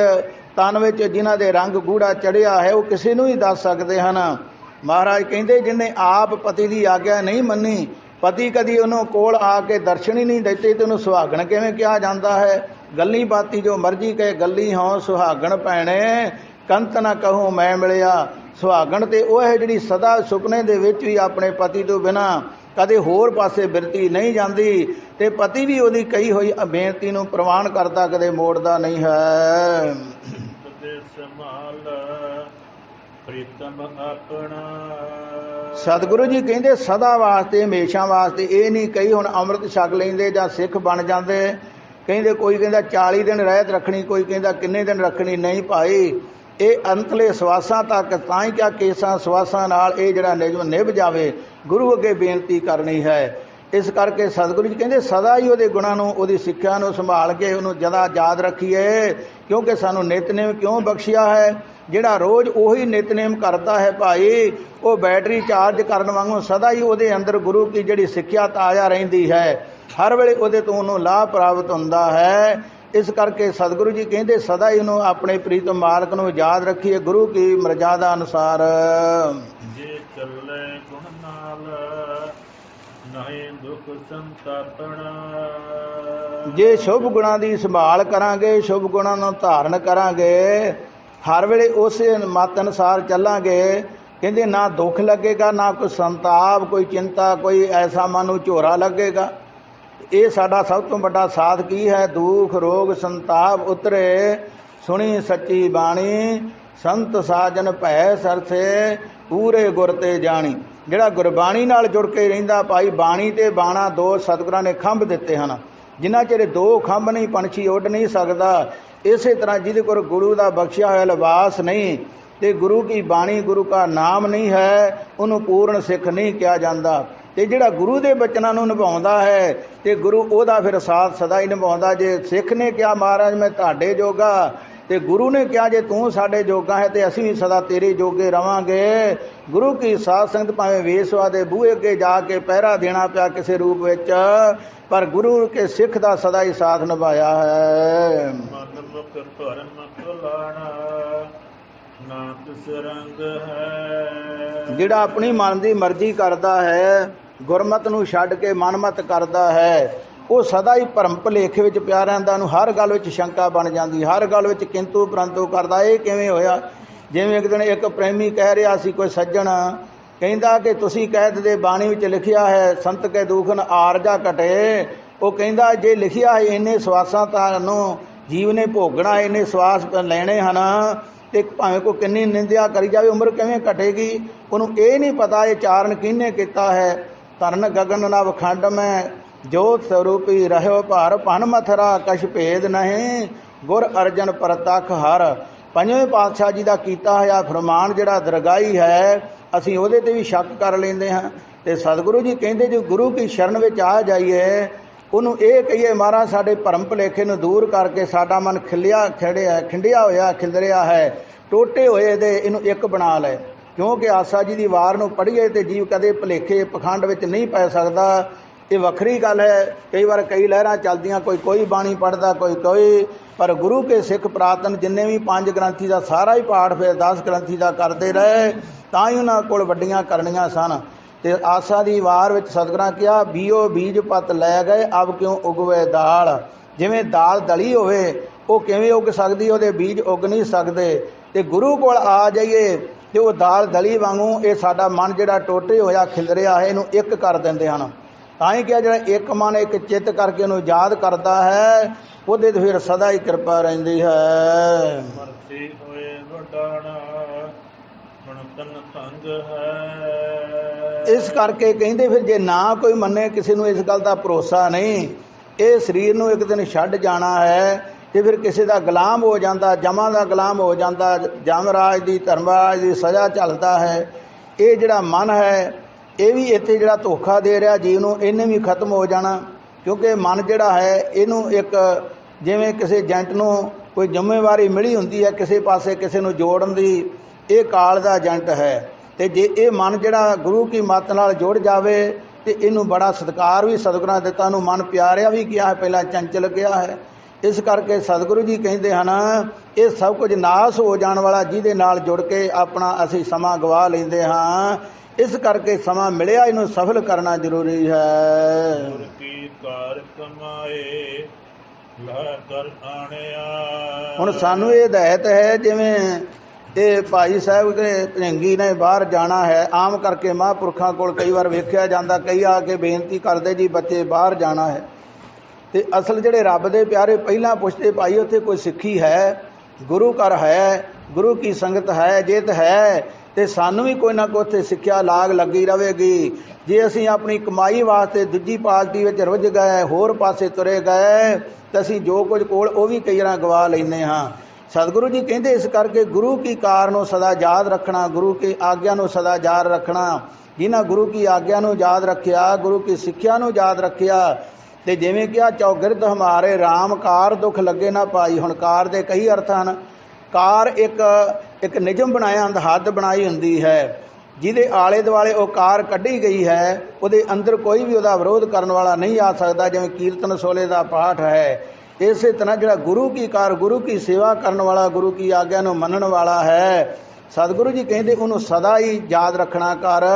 ਤਨ ਵਿੱਚ ਜਿਨ੍ਹਾਂ ਦੇ ਰੰਗ ਗੂੜਾ ਚੜਿਆ ਹੈ, ਉਹ ਕਿਸੇ ਨੂੰ ਹੀ ਦੱਸ ਸਕਦੇ ਹਨ। ਮਹਾਰਾਜ ਕਹਿੰਦੇ ਜਿਹਨੇ ਆਪ ਪਤੀ ਦੀ ਆਗਿਆ ਨਹੀਂ ਮੰਨੀ, ਪਤੀ ਕਦੀ ਉਹਨੂੰ ਕੋਲ ਆ ਕੇ ਦਰਸ਼ਨ ਹੀ ਨਹੀਂ ਦਿੱਤੇ ਤੇ ਉਹਨੂੰ ਸੁਹਾਗਣ ਕਿਵੇਂ ਕਿਹਾ ਜਾਂਦਾ ਹੈ? ਗੱਲੀ ਬਾਤੀ ਜੋ ਮਰਜ਼ੀ ਕਹੇ, ਗੱਲੀ ਹੋਂ ਸੁਹਾਗਣ ਭੈਣੇ, ਕੰਤ ਨਾ ਕਹੂੰ ਮੈਂ ਮਿਲਿਆ। ਸੁਹਾਗਣ ਤੇ ਉਹ ਹੈ ਜਿਹੜੀ ਸਦਾ ਸੁਪਨੇ ਦੇ ਵਿੱਚ ਵੀ ਆਪਣੇ ਪਤੀ ਤੋਂ ਬਿਨਾ ਕਦੇ ਹੋਰ ਪਾਸੇ ਬਿਰਤੀ ਨਹੀਂ ਜਾਂਦੀ ਤੇ ਪਤੀ ਵੀ ਉਹਦੀ ਕਹੀ ਹੋਈ ਬੇਨਤੀ ਨੂੰ ਪ੍ਰਵਾਨ ਕਰਦਾ ਕਦੇ ਮੋੜਦਾ ਨਹੀਂ ਹੈ। ਪ੍ਰੀਤਮ ਆਪਣਾ। ਸਤਿਗੁਰੂ ਜੀ ਕਹਿੰਦੇ ਸਦਾ ਵਾਸਤੇ ਹਮੇਸ਼ਾ ਵਾਸਤੇ ਇਹ ਨਹੀਂ ਕਈ ਹੁਣ ਅੰਮ੍ਰਿਤ ਛਕ ਲੈਂਦੇ ਜਾਂ ਸਿੱਖ ਬਣ ਜਾਂਦੇ। ਕਹਿੰਦੇ ਕੋਈ ਕਹਿੰਦਾ 40 ਦਿਨ ਰਹਿਤ ਰੱਖਣੀ ਕੋਈ ਕਹਿੰਦਾ ਕਿੰਨੇ ਦਿਨ ਰੱਖਣੀ? ਨਹੀਂ ਭਾਈ ਇਹ ਅੰਤਲੇ ਸਵਾਸਾਂ ਤੱਕ ਤਾਂ ਹੀ ਕਿਆ ਕੇਸਾਂ ਸਵਾਸਾਂ ਨਾਲ ਇਹ ਜਿਹੜਾ ਨਿਯਮ ਨਿਭ ਜਾਵੇ, ਗੁਰੂ ਅੱਗੇ ਬੇਨਤੀ ਕਰਨੀ ਹੈ। ਇਸ ਕਰਕੇ ਸਤਿਗੁਰੂ ਜੀ ਕਹਿੰਦੇ, ਸਦਾ ਹੀ ਉਹਦੇ ਗੁਣਾਂ ਨੂੰ, ਉਹਦੀ ਸਿੱਖਿਆ ਨੂੰ ਸੰਭਾਲ ਕੇ ਉਹਨੂੰ ਜਦਾ ਯਾਦ ਰੱਖੀਏ, ਕਿਉਂਕਿ ਸਾਨੂੰ ਨਿਤਨੇਮ ਕਿਉਂ ਬਖਸ਼ਿਆ ਹੈ? ਜਿਹੜਾ ਰੋਜ਼ ਉਹੀ ਨਿਤਨੇਮ ਕਰਦਾ ਹੈ ਭਾਈ, ਉਹ ਬੈਟਰੀ ਚਾਰਜ ਕਰਨ ਵਾਂਗੂ ਸਦਾ ਹੀ ਉਹਦੇ ਅੰਦਰ ਗੁਰੂ ਕੀ ਜਿਹੜੀ ਸਿੱਖਿਆ ਤਾਜ਼ਾ ਰਹਿੰਦੀ ਹੈ। ਹਰ ਵੇਲੇ ਉਹਦੇ ਤੋਂ ਉਹਨੂੰ ਲਾਭ ਪ੍ਰਾਪਤ ਹੁੰਦਾ ਹੈ। ਇਸ ਕਰਕੇ ਸਤਿਗੁਰੂ ਜੀ ਕਹਿੰਦੇ ਸਦਾ ਹੀ ਉਹਨੂੰ ਆਪਣੇ ਪ੍ਰੀਤਮ ਮਾਰਗ ਨੂੰ ਯਾਦ ਰੱਖੀਏ ਗੁਰੂ ਕੀ ਮਰਜ਼ਾਦਾ ਅਨੁਸਾਰ। ਜੇ ਚੱਲੇ ਗੁਣ ਨਾਲ ਨਹੀਂ ਦੁਖ ਸੰਤਾਪਣਾ। ਜੇ ਸ਼ੁਭ ਗੁਣਾਂ ਦੀ ਸੰਭਾਲ ਕਰਾਂਗੇ ਸ਼ੁਭ ਗੁਣਾਂ ਨੂੰ ਧਾਰਨ ਕਰਾਂਗੇ ਹਰ ਵੇਲੇ ਉਸੇ ਮਤ ਅਨੁਸਾਰ ਚੱਲਾਂਗੇ ਕਹਿੰਦੇ ਨਾ ਦੁੱਖ ਲੱਗੇਗਾ ਨਾ ਕੋਈ ਸੰਤਾਪ ਕੋਈ ਚਿੰਤਾ ਕੋਈ ਐਸਾ ਮਨ ਨੂੰ ਝੋਰਾ ਲੱਗੇਗਾ। ਇਹ ਸਾਡਾ ਸਭ ਤੋਂ ਵੱਡਾ ਸਾਥ ਕੀ ਹੈ? ਦੁੱਖ, ਰੋਗ, ਸੰਤਾਪ ਉਤਰੇ, ਸੁਣੀ ਸੱਚੀ ਬਾਣੀ, ਸੰਤ ਸਾਜਨ ਭੈ ਸਰਸੇ, ਪੂਰੇ ਗੁਰ ਤੇ ਜਾਣੀ। ਜਿਹੜਾ ਗੁਰਬਾਣੀ ਨਾਲ ਜੁੜ ਕੇ ਰਹਿੰਦਾ ਭਾਈ, ਬਾਣੀ ਤੇ ਬਾਣਾ ਦੋ ਸਤਿਗੁਰਾਂ ਨੇ ਖੰਭ ਦਿੱਤੇ ਹਨ। ਜਿਨ੍ਹਾਂ ਚਿਰ ਦੋ ਖੰਭ ਨਹੀਂ, ਪੰਛੀ ਉੱਡ ਨਹੀਂ ਸਕਦਾ, ਇਸੇ ਤਰ੍ਹਾਂ ਜਿਹਦੇ ਕੋਲ ਗੁਰੂ ਦਾ ਬਖਸ਼ਿਆ ਹੋਇਆ ਲਿਬਾਸ ਨਹੀਂ ਤੇ ਗੁਰੂ ਕੀ ਬਾਣੀ, ਗੁਰੂ ਦਾ ਨਾਮ ਨਹੀਂ ਹੈ, ਉਹਨੂੰ ਪੂਰਨ ਸਿੱਖ ਨਹੀਂ ਕਿਹਾ ਜਾਂਦਾ। ਤੇ ਜਿਹੜਾ ਗੁਰੂ ਦੇ ਬਚਨਾਂ ਨੂੰ ਨਿਭਾਉਂਦਾ ਹੈ ਤੇ ਗੁਰੂ ਉਹਦਾ ਫਿਰ ਸਾਥ ਸਦਾ ਹੀ ਨਿਭਾਉਂਦਾ। ਜੇ ਸਿੱਖ ਨੇ ਕਿਹਾ ਮਹਾਰਾਜ ਮੈਂ ਤੁਹਾਡੇ ਜੋਗਾ ਤੇ ਗੁਰੂ ਨੇ ਕਿਹਾ ਜੇ ਤੂੰ ਸਾਡੇ ਜੋਗਾ ਹੈ ਤੇ ਅਸੀਂ ਵੀ ਸਦਾ ਤੇਰੇ ਜੋਗੇ ਰਵਾਂਗੇ। ਗੁਰੂ ਕੀ ਸਾਧ ਸੰਗਤ ਭਾਵੇਂ ਵੇਸਵਾ ਦੇ ਬੂਹੇ ਅੱਗੇ ਜਾ ਕੇ ਪਹਿਰਾ ਦੇਣਾ ਪਿਆ ਕਿਸੇ ਰੂਪ ਵਿੱਚ ਪਰ ਗੁਰੂ ਕੇ ਸਿੱਖ ਦਾ ਸਦਾ ਹੀ ਸਾਥ ਨਿਭਾਇਆ ਹੈ। ਜਿਹੜਾ ਆਪਣੀ ਮਨ ਦੀ ਮਰਜ਼ੀ ਕਰਦਾ ਹੈ ਗੁਰਮਤ ਨੂੰ ਛੱਡ ਕੇ ਮਨਮਤ ਕਰਦਾ ਹੈ। ਉਹ ਸਦਾ ਹੀ ਭਰਮ ਭੁਲੇਖੇ ਵਿੱਚ ਪਿਆ ਰਹਿੰਦਾ ਨੂੰ ਹਰ ਗੱਲ ਵਿੱਚ ਸ਼ੰਕਾ ਬਣ ਜਾਂਦੀ, ਹਰ ਗੱਲ ਵਿੱਚ ਕਿੰਤੂ ਪਰੰਤੂ ਕਰਦਾ। ਇਹ ਕਿਵੇਂ ਹੋਇਆ? ਜਿਵੇਂ ਇੱਕ ਦਿਨ ਇੱਕ ਪ੍ਰੇਮੀ ਕਹਿ ਰਿਹਾ ਸੀ, ਕੋਈ ਸੱਜਣ ਕਹਿੰਦਾ ਕਿ ਤੁਸੀਂ ਕਹਿ ਦੇ ਬਾਣੀ ਵਿੱਚ ਲਿਖਿਆ ਹੈ, ਸੰਤ ਕੇ ਦੁਖਨ ਆਰਜਾ ਘਟੇ। ਉਹ ਕਹਿੰਦਾ, ਜੇ ਲਿਖਿਆ ਹੈ ਇੰਨੇ ਸਵਾਸਾਂ ਤੁਹਾਨੂੰ ਜੀਵ ਨੇ ਭੋਗਣਾ, ਇੰਨੇ ਸਵਾਸ ਲੈਣੇ ਹਨ ਤੇ ਭਾਵੇਂ ਕੋਈ ਕਿੰਨੀ ਨਿੰਦਿਆ ਕਰੀ ਜਾਵੇ, ਉਮਰ ਕਿਵੇਂ ਘਟੇਗੀ? ਉਹਨੂੰ ਇਹ ਨਹੀਂ ਪਤਾ, ਇਹ ਚਾਰਨ ਕਿਹਨੇ ਕੀਤਾ ਹੈ? ਤਰਨ ਗਗਨ ਨਵ ਖੰਡ ਮੈਂ, ਜੋਤ ਸਰੂਪੀ ਰਹਿਓ ਭਰ ਭਨ ਮਥਰਾ, ਕਛ ਭੇਦ ਨਹੀਂ। ਗੁਰ ਅਰਜਨ ਪ੍ਰਤਖ ਹਰ, ਪੰਜਵੇਂ ਪਾਤਸ਼ਾਹ ਜੀ ਦਾ ਕੀਤਾ ਹੋਇਆ ਫਰਮਾਨ ਜਿਹੜਾ ਦਰਗਾਹੀ ਹੈ, ਅਸੀਂ ਉਹਦੇ ਤੇ ਵੀ ਸ਼ੱਕ ਕਰ ਲੈਂਦੇ ਹਾਂ। ਤੇ ਸਤਿਗੁਰੂ ਜੀ ਕਹਿੰਦੇ, ਜੋ ਗੁਰੂ ਕੀ ਸ਼ਰਨ ਵਿੱਚ ਆ ਜਾਈਏ, ਉਹਨੂੰ ਇਹ ਕਹੀਏ, ਮਹਾਰਾਜ, ਸਾਡੇ ਭਰਮ ਭੁਲੇਖੇ ਨੂੰ ਦੂਰ ਕਰਕੇ ਸਾਡਾ ਮਨ ਖਿਲਿਆ ਖੜਿਆ, ਖਿੰਡਿਆ ਹੋਇਆ, ਖਿਲਰਿਆ ਹੈ, ਟੋਟੇ ਹੋਏ ਦੇ, ਇਹਨੂੰ ਇੱਕ ਬਣਾ ਲੈ। ਕਿਉਂਕਿ ਆਸਾ ਜੀ ਦੀ ਵਾਰ ਨੂੰ ਪੜ੍ਹੀਏ ਤੇ ਜੀਵ ਕਦੇ ਭੁਲੇਖੇ ਪਖੰਡ ਵਿੱਚ ਨਹੀਂ ਪੈ ਸਕਦਾ। ਇਹ ਵੱਖਰੀ ਗੱਲ ਹੈ। ਕਈ ਵਾਰ ਕਈ ਲਹਿਰਾਂ ਚੱਲਦੀਆਂ, ਕੋਈ ਕੋਈ ਬਾਣੀ ਪੜਦਾ ਕੋਈ ਕੋਈ। ਪਰ ਗੁਰੂ ਕੇ ਸਿੱਖ ਪ੍ਰਾਤਨ ਜਿੰਨੇ ਵੀ ਪੰਜ ਗ੍ਰੰਥੀ ਦਾ ਸਾਰਾ ਹੀ ਪਾਠ ਫਿਰ 10 ਗ੍ਰੰਥੀ ਦਾ ਕਰਦੇ ਰਹੇ, ਤਾਂ ਹੀ ਉਹਨਾਂ ਕੋਲ ਵੱਡੀਆਂ ਕਰਨੀਆਂ ਸਨ। ਤੇ ਆਸਾ ਦੀ ਵਾਰ ਵਿੱਚ ਸਤਿਗੁਰਾਂ ਕਿਹਾ, ਬੀਓ ਬੀਜ ਪਤ ਲੈ ਗਏ, ਅਬ ਕਿਉਂ ਉਗਵੇ ਦਾਲ? ਜਿਵੇਂ ਦਾਲ ਦਲੀ ਹੋਵੇ, ਉਹ ਕਿਵੇਂ ਉੱਗ ਸਕਦੀ? ਉਹਦੇ ਬੀਜ ਉੱਗ ਨਹੀਂ ਸਕਦੇ। ਤੇ ਗੁਰੂ ਕੋਲ ਆ ਜਾਈਏ। ਤੇ ਉਹ ਦਾਲ ਦਲੀ ਵਾਂਗੂ ਇਹ ਸਾਡਾ ਮਨ ਜਿਹੜਾ ਟੋਟੇ ਹੋਇਆ ਖਿਲਰਿਆ ਹੈ ਇਹਨੂੰ ਇੱਕ ਕਰ ਦਿੰਦੇ ਹਨ। ਤਾਂ ਹੀ ਕਿਹਾ ਜਿਹੜਾ ਇੱਕ ਮਨ ਇੱਕ ਚਿੱਤ ਕਰਕੇ ਉਹਨੂੰ ਯਾਦ ਕਰਦਾ ਹੈ ਉਹਦੇ ਤੇ ਫਿਰ ਸਦਾ ਹੀ ਕਿਰਪਾ ਰਹਿੰਦੀ ਹੈ। ਮਰਸੀ ਹੋਏ ਵਡਾਣਾ ਹੁਣ ਤਨ ਸੰਗ ਹੈ। ਇਸ ਕਰਕੇ ਕਹਿੰਦੇ ਫਿਰ ਜੇ ਨਾ ਕੋਈ ਮੰਨੇ ਕਿਸੇ ਨੂੰ ਇਸ ਗੱਲ ਦਾ ਭਰੋਸਾ ਨਹੀਂ ਇਹ ਸਰੀਰ ਨੂੰ ਇੱਕ ਦਿਨ ਛੱਡ ਜਾਣਾ ਹੈ ਤੇ ਫਿਰ ਕਿਸੇ ਦਾ ਗੁਲਾਮ ਹੋ ਜਾਂਦਾ, ਜਮਾਂ ਦਾ ਗੁਲਾਮ ਹੋ ਜਾਂਦਾ, ਜਮਰਾਜ ਦੀ, ਧਰਮਰਾਜ ਦੀ ਸਜ਼ਾ ਝੱਲਦਾ ਹੈ। ਇਹ ਜਿਹੜਾ ਮਨ ਹੈ, ਇਹ ਵੀ ਇੱਥੇ ਜਿਹੜਾ ਧੋਖਾ ਦੇ ਰਿਹਾ, ਜੀਵ ਨੂੰ ਇਹਨੇ ਵੀ ਖਤਮ ਹੋ ਜਾਣਾ। ਕਿਉਂਕਿ ਮਨ ਜਿਹੜਾ ਹੈ, ਇਹਨੂੰ ਇੱਕ ਜਿਵੇਂ ਕਿਸੇ ਏਜੰਟ ਨੂੰ ਕੋਈ ਜ਼ਿੰਮੇਵਾਰੀ ਮਿਲੀ ਹੁੰਦੀ ਹੈ, ਕਿਸੇ ਪਾਸੇ ਕਿਸੇ ਨੂੰ ਜੋੜਨ ਦੀ, ਇਹ ਕਾਲ ਦਾ ਏਜੰਟ ਹੈ। ਤੇ ਜੇ ਇਹ ਮਨ ਜਿਹੜਾ ਗੁਰੂ ਕੀ ਮੱਤ ਨਾਲ ਜੁੜ ਜਾਵੇ, ਤੇ ਇਹਨੂੰ ਬੜਾ ਸਤਿਕਾਰ ਵੀ ਸਤਿਗੁਰਾਂ ਦਿੱਤਾ ਨੂੰ ਮਨ ਪਿਆਰਿਆ ਵੀ ਕਿਹਾ ਹੈ, ਪਹਿਲਾਂ ਚੰਚਲ ਕਿਹਾ ਹੈ। ਇਸ ਕਰਕੇ ਸਤਿਗੁਰੂ ਜੀ ਕਹਿੰਦੇ ਹਨ ਇਹ ਸਭ ਕੁਝ ਨਾਸ ਹੋ ਜਾਣ ਵਾਲਾ ਜਿਹਦੇ ਨਾਲ ਜੁੜ ਕੇ ਆਪਣਾ ਅਸੀਂ ਸਮਾਂ ਗਵਾ ਲੈਂਦੇ ਹਾਂ। ਇਸ ਕਰਕੇ ਸਮਾਂ ਮਿਲਿਆ ਇਹਨੂੰ ਸਫਲ ਕਰਨਾ ਜ਼ਰੂਰੀ ਹੈ। ਹੁਣ ਸਾਨੂੰ ਇਹ ਹਦਾਇਤ ਹੈ ਜਿਵੇਂ ਇਹ ਭਾਈ ਸਾਹਿਬ ਦੇ ਭਜੰਗੀ ਨੇ ਬਾਹਰ ਜਾਣਾ ਹੈ ਆਮ ਕਰਕੇ ਮਹਾਂਪੁਰਖਾਂ ਕੋਲ ਕਈ ਵਾਰ ਵੇਖਿਆ ਜਾਂਦਾ ਕਈ ਆ ਕੇ ਬੇਨਤੀ ਕਰਦੇ ਜੀ ਬੱਚੇ ਬਾਹਰ ਜਾਣਾ ਹੈ। ਤੇ ਅਸਲ ਜਿਹੜੇ ਰੱਬ ਦੇ ਪਿਆਰੇ ਪਹਿਲਾਂ ਪੁੱਛਦੇ ਭਾਈ, ਉੱਥੇ ਕੋਈ ਸਿੱਖੀ ਹੈ? ਗੁਰੂ ਘਰ ਹੈ, ਗੁਰੂ ਕੀ ਸੰਗਤ ਹੈ, ਜੇਤ ਹੈ? ਤੇ ਸਾਨੂੰ ਵੀ ਕੋਈ ਨਾ ਕੋਈ ਉੱਥੇ ਸਿੱਖਿਆ ਲਾਗ ਲੱਗੀ ਰਹੇਗੀ। ਜੇ ਅਸੀਂ ਆਪਣੀ ਕਮਾਈ ਵਾਸਤੇ ਦੂਜੀ ਪਾਰਟੀ ਵਿੱਚ ਰੁੱਝ ਗਏ, ਹੋਰ ਪਾਸੇ ਤੁਰੇ ਗਏ, ਤਾਂ ਅਸੀਂ ਜੋ ਕੁਝ ਕੋਲ ਉਹ ਵੀ ਕਈ ਵਾਰ ਗਵਾ ਲੈਂਦੇ ਹਾਂ। ਸਤਿਗੁਰੂ ਜੀ ਕਹਿੰਦੇ ਇਸ ਕਰਕੇ ਗੁਰੂ ਕੀ ਕਾਰ ਨੂੰ ਸਦਾ ਯਾਦ ਰੱਖਣਾ, ਗੁਰੂ ਕੀ ਆਗਿਆ ਨੂੰ ਸਦਾ ਯਾਦ ਰੱਖਣਾ। ਜਿਨ੍ਹਾਂ ਗੁਰੂ ਕੀ ਆਗਿਆ ਨੂੰ ਯਾਦ ਰੱਖਿਆ, ਗੁਰੂ ਕੀ ਸਿੱਖਿਆ ਨੂੰ ਯਾਦ ਰੱਖਿਆ ਤੇ ਜਿਵੇਂ ਕਿਹਾ ਚੌਗਿਰਦ ਹਮਾਰੇ RAM ਕਾਰ ਦੁੱਖ ਲੱਗੇ ਨਾ ਪਾਈ, ਹੁਣ ਕਾਰ ਦੇ ਕਈ ਅਰਥ ਹਨ। ਕਾਰ ਇੱਕ ਇੱਕ ਨਿਯਮ ਬਣਾਇਆ ਹੁੰਦਾ, ਹੱਦ ਬਣਾਈ ਹੁੰਦੀ ਹੈ। ਜਿਹਦੇ ਆਲੇ ਦੁਆਲੇ ਉਹ ਕਾਰ ਕੱਢੀ ਗਈ ਹੈ, ਉਹਦੇ ਅੰਦਰ ਕੋਈ ਵੀ ਉਹਦਾ ਵਿਰੋਧ ਕਰਨ ਵਾਲਾ ਨਹੀਂ ਆ ਸਕਦਾ, ਜਿਵੇਂ ਕੀਰਤਨ ਸੋਲੇ ਦਾ ਪਾਠ ਹੈ। ਇਸੇ ਤਰ੍ਹਾਂ ਜਿਹੜਾ ਗੁਰੂ ਕੀ ਕਾਰ, ਗੁਰੂ ਕੀ ਸੇਵਾ ਕਰਨ ਵਾਲਾ, ਗੁਰੂ ਕੀ ਆਗਿਆ ਨੂੰ ਮੰਨਣ ਵਾਲਾ ਹੈ, ਸਤਿਗੁਰੂ ਜੀ ਕਹਿੰਦੇ ਉਹਨੂੰ ਸਦਾ ਹੀ ਯਾਦ ਰੱਖਣਾ ਕਰ।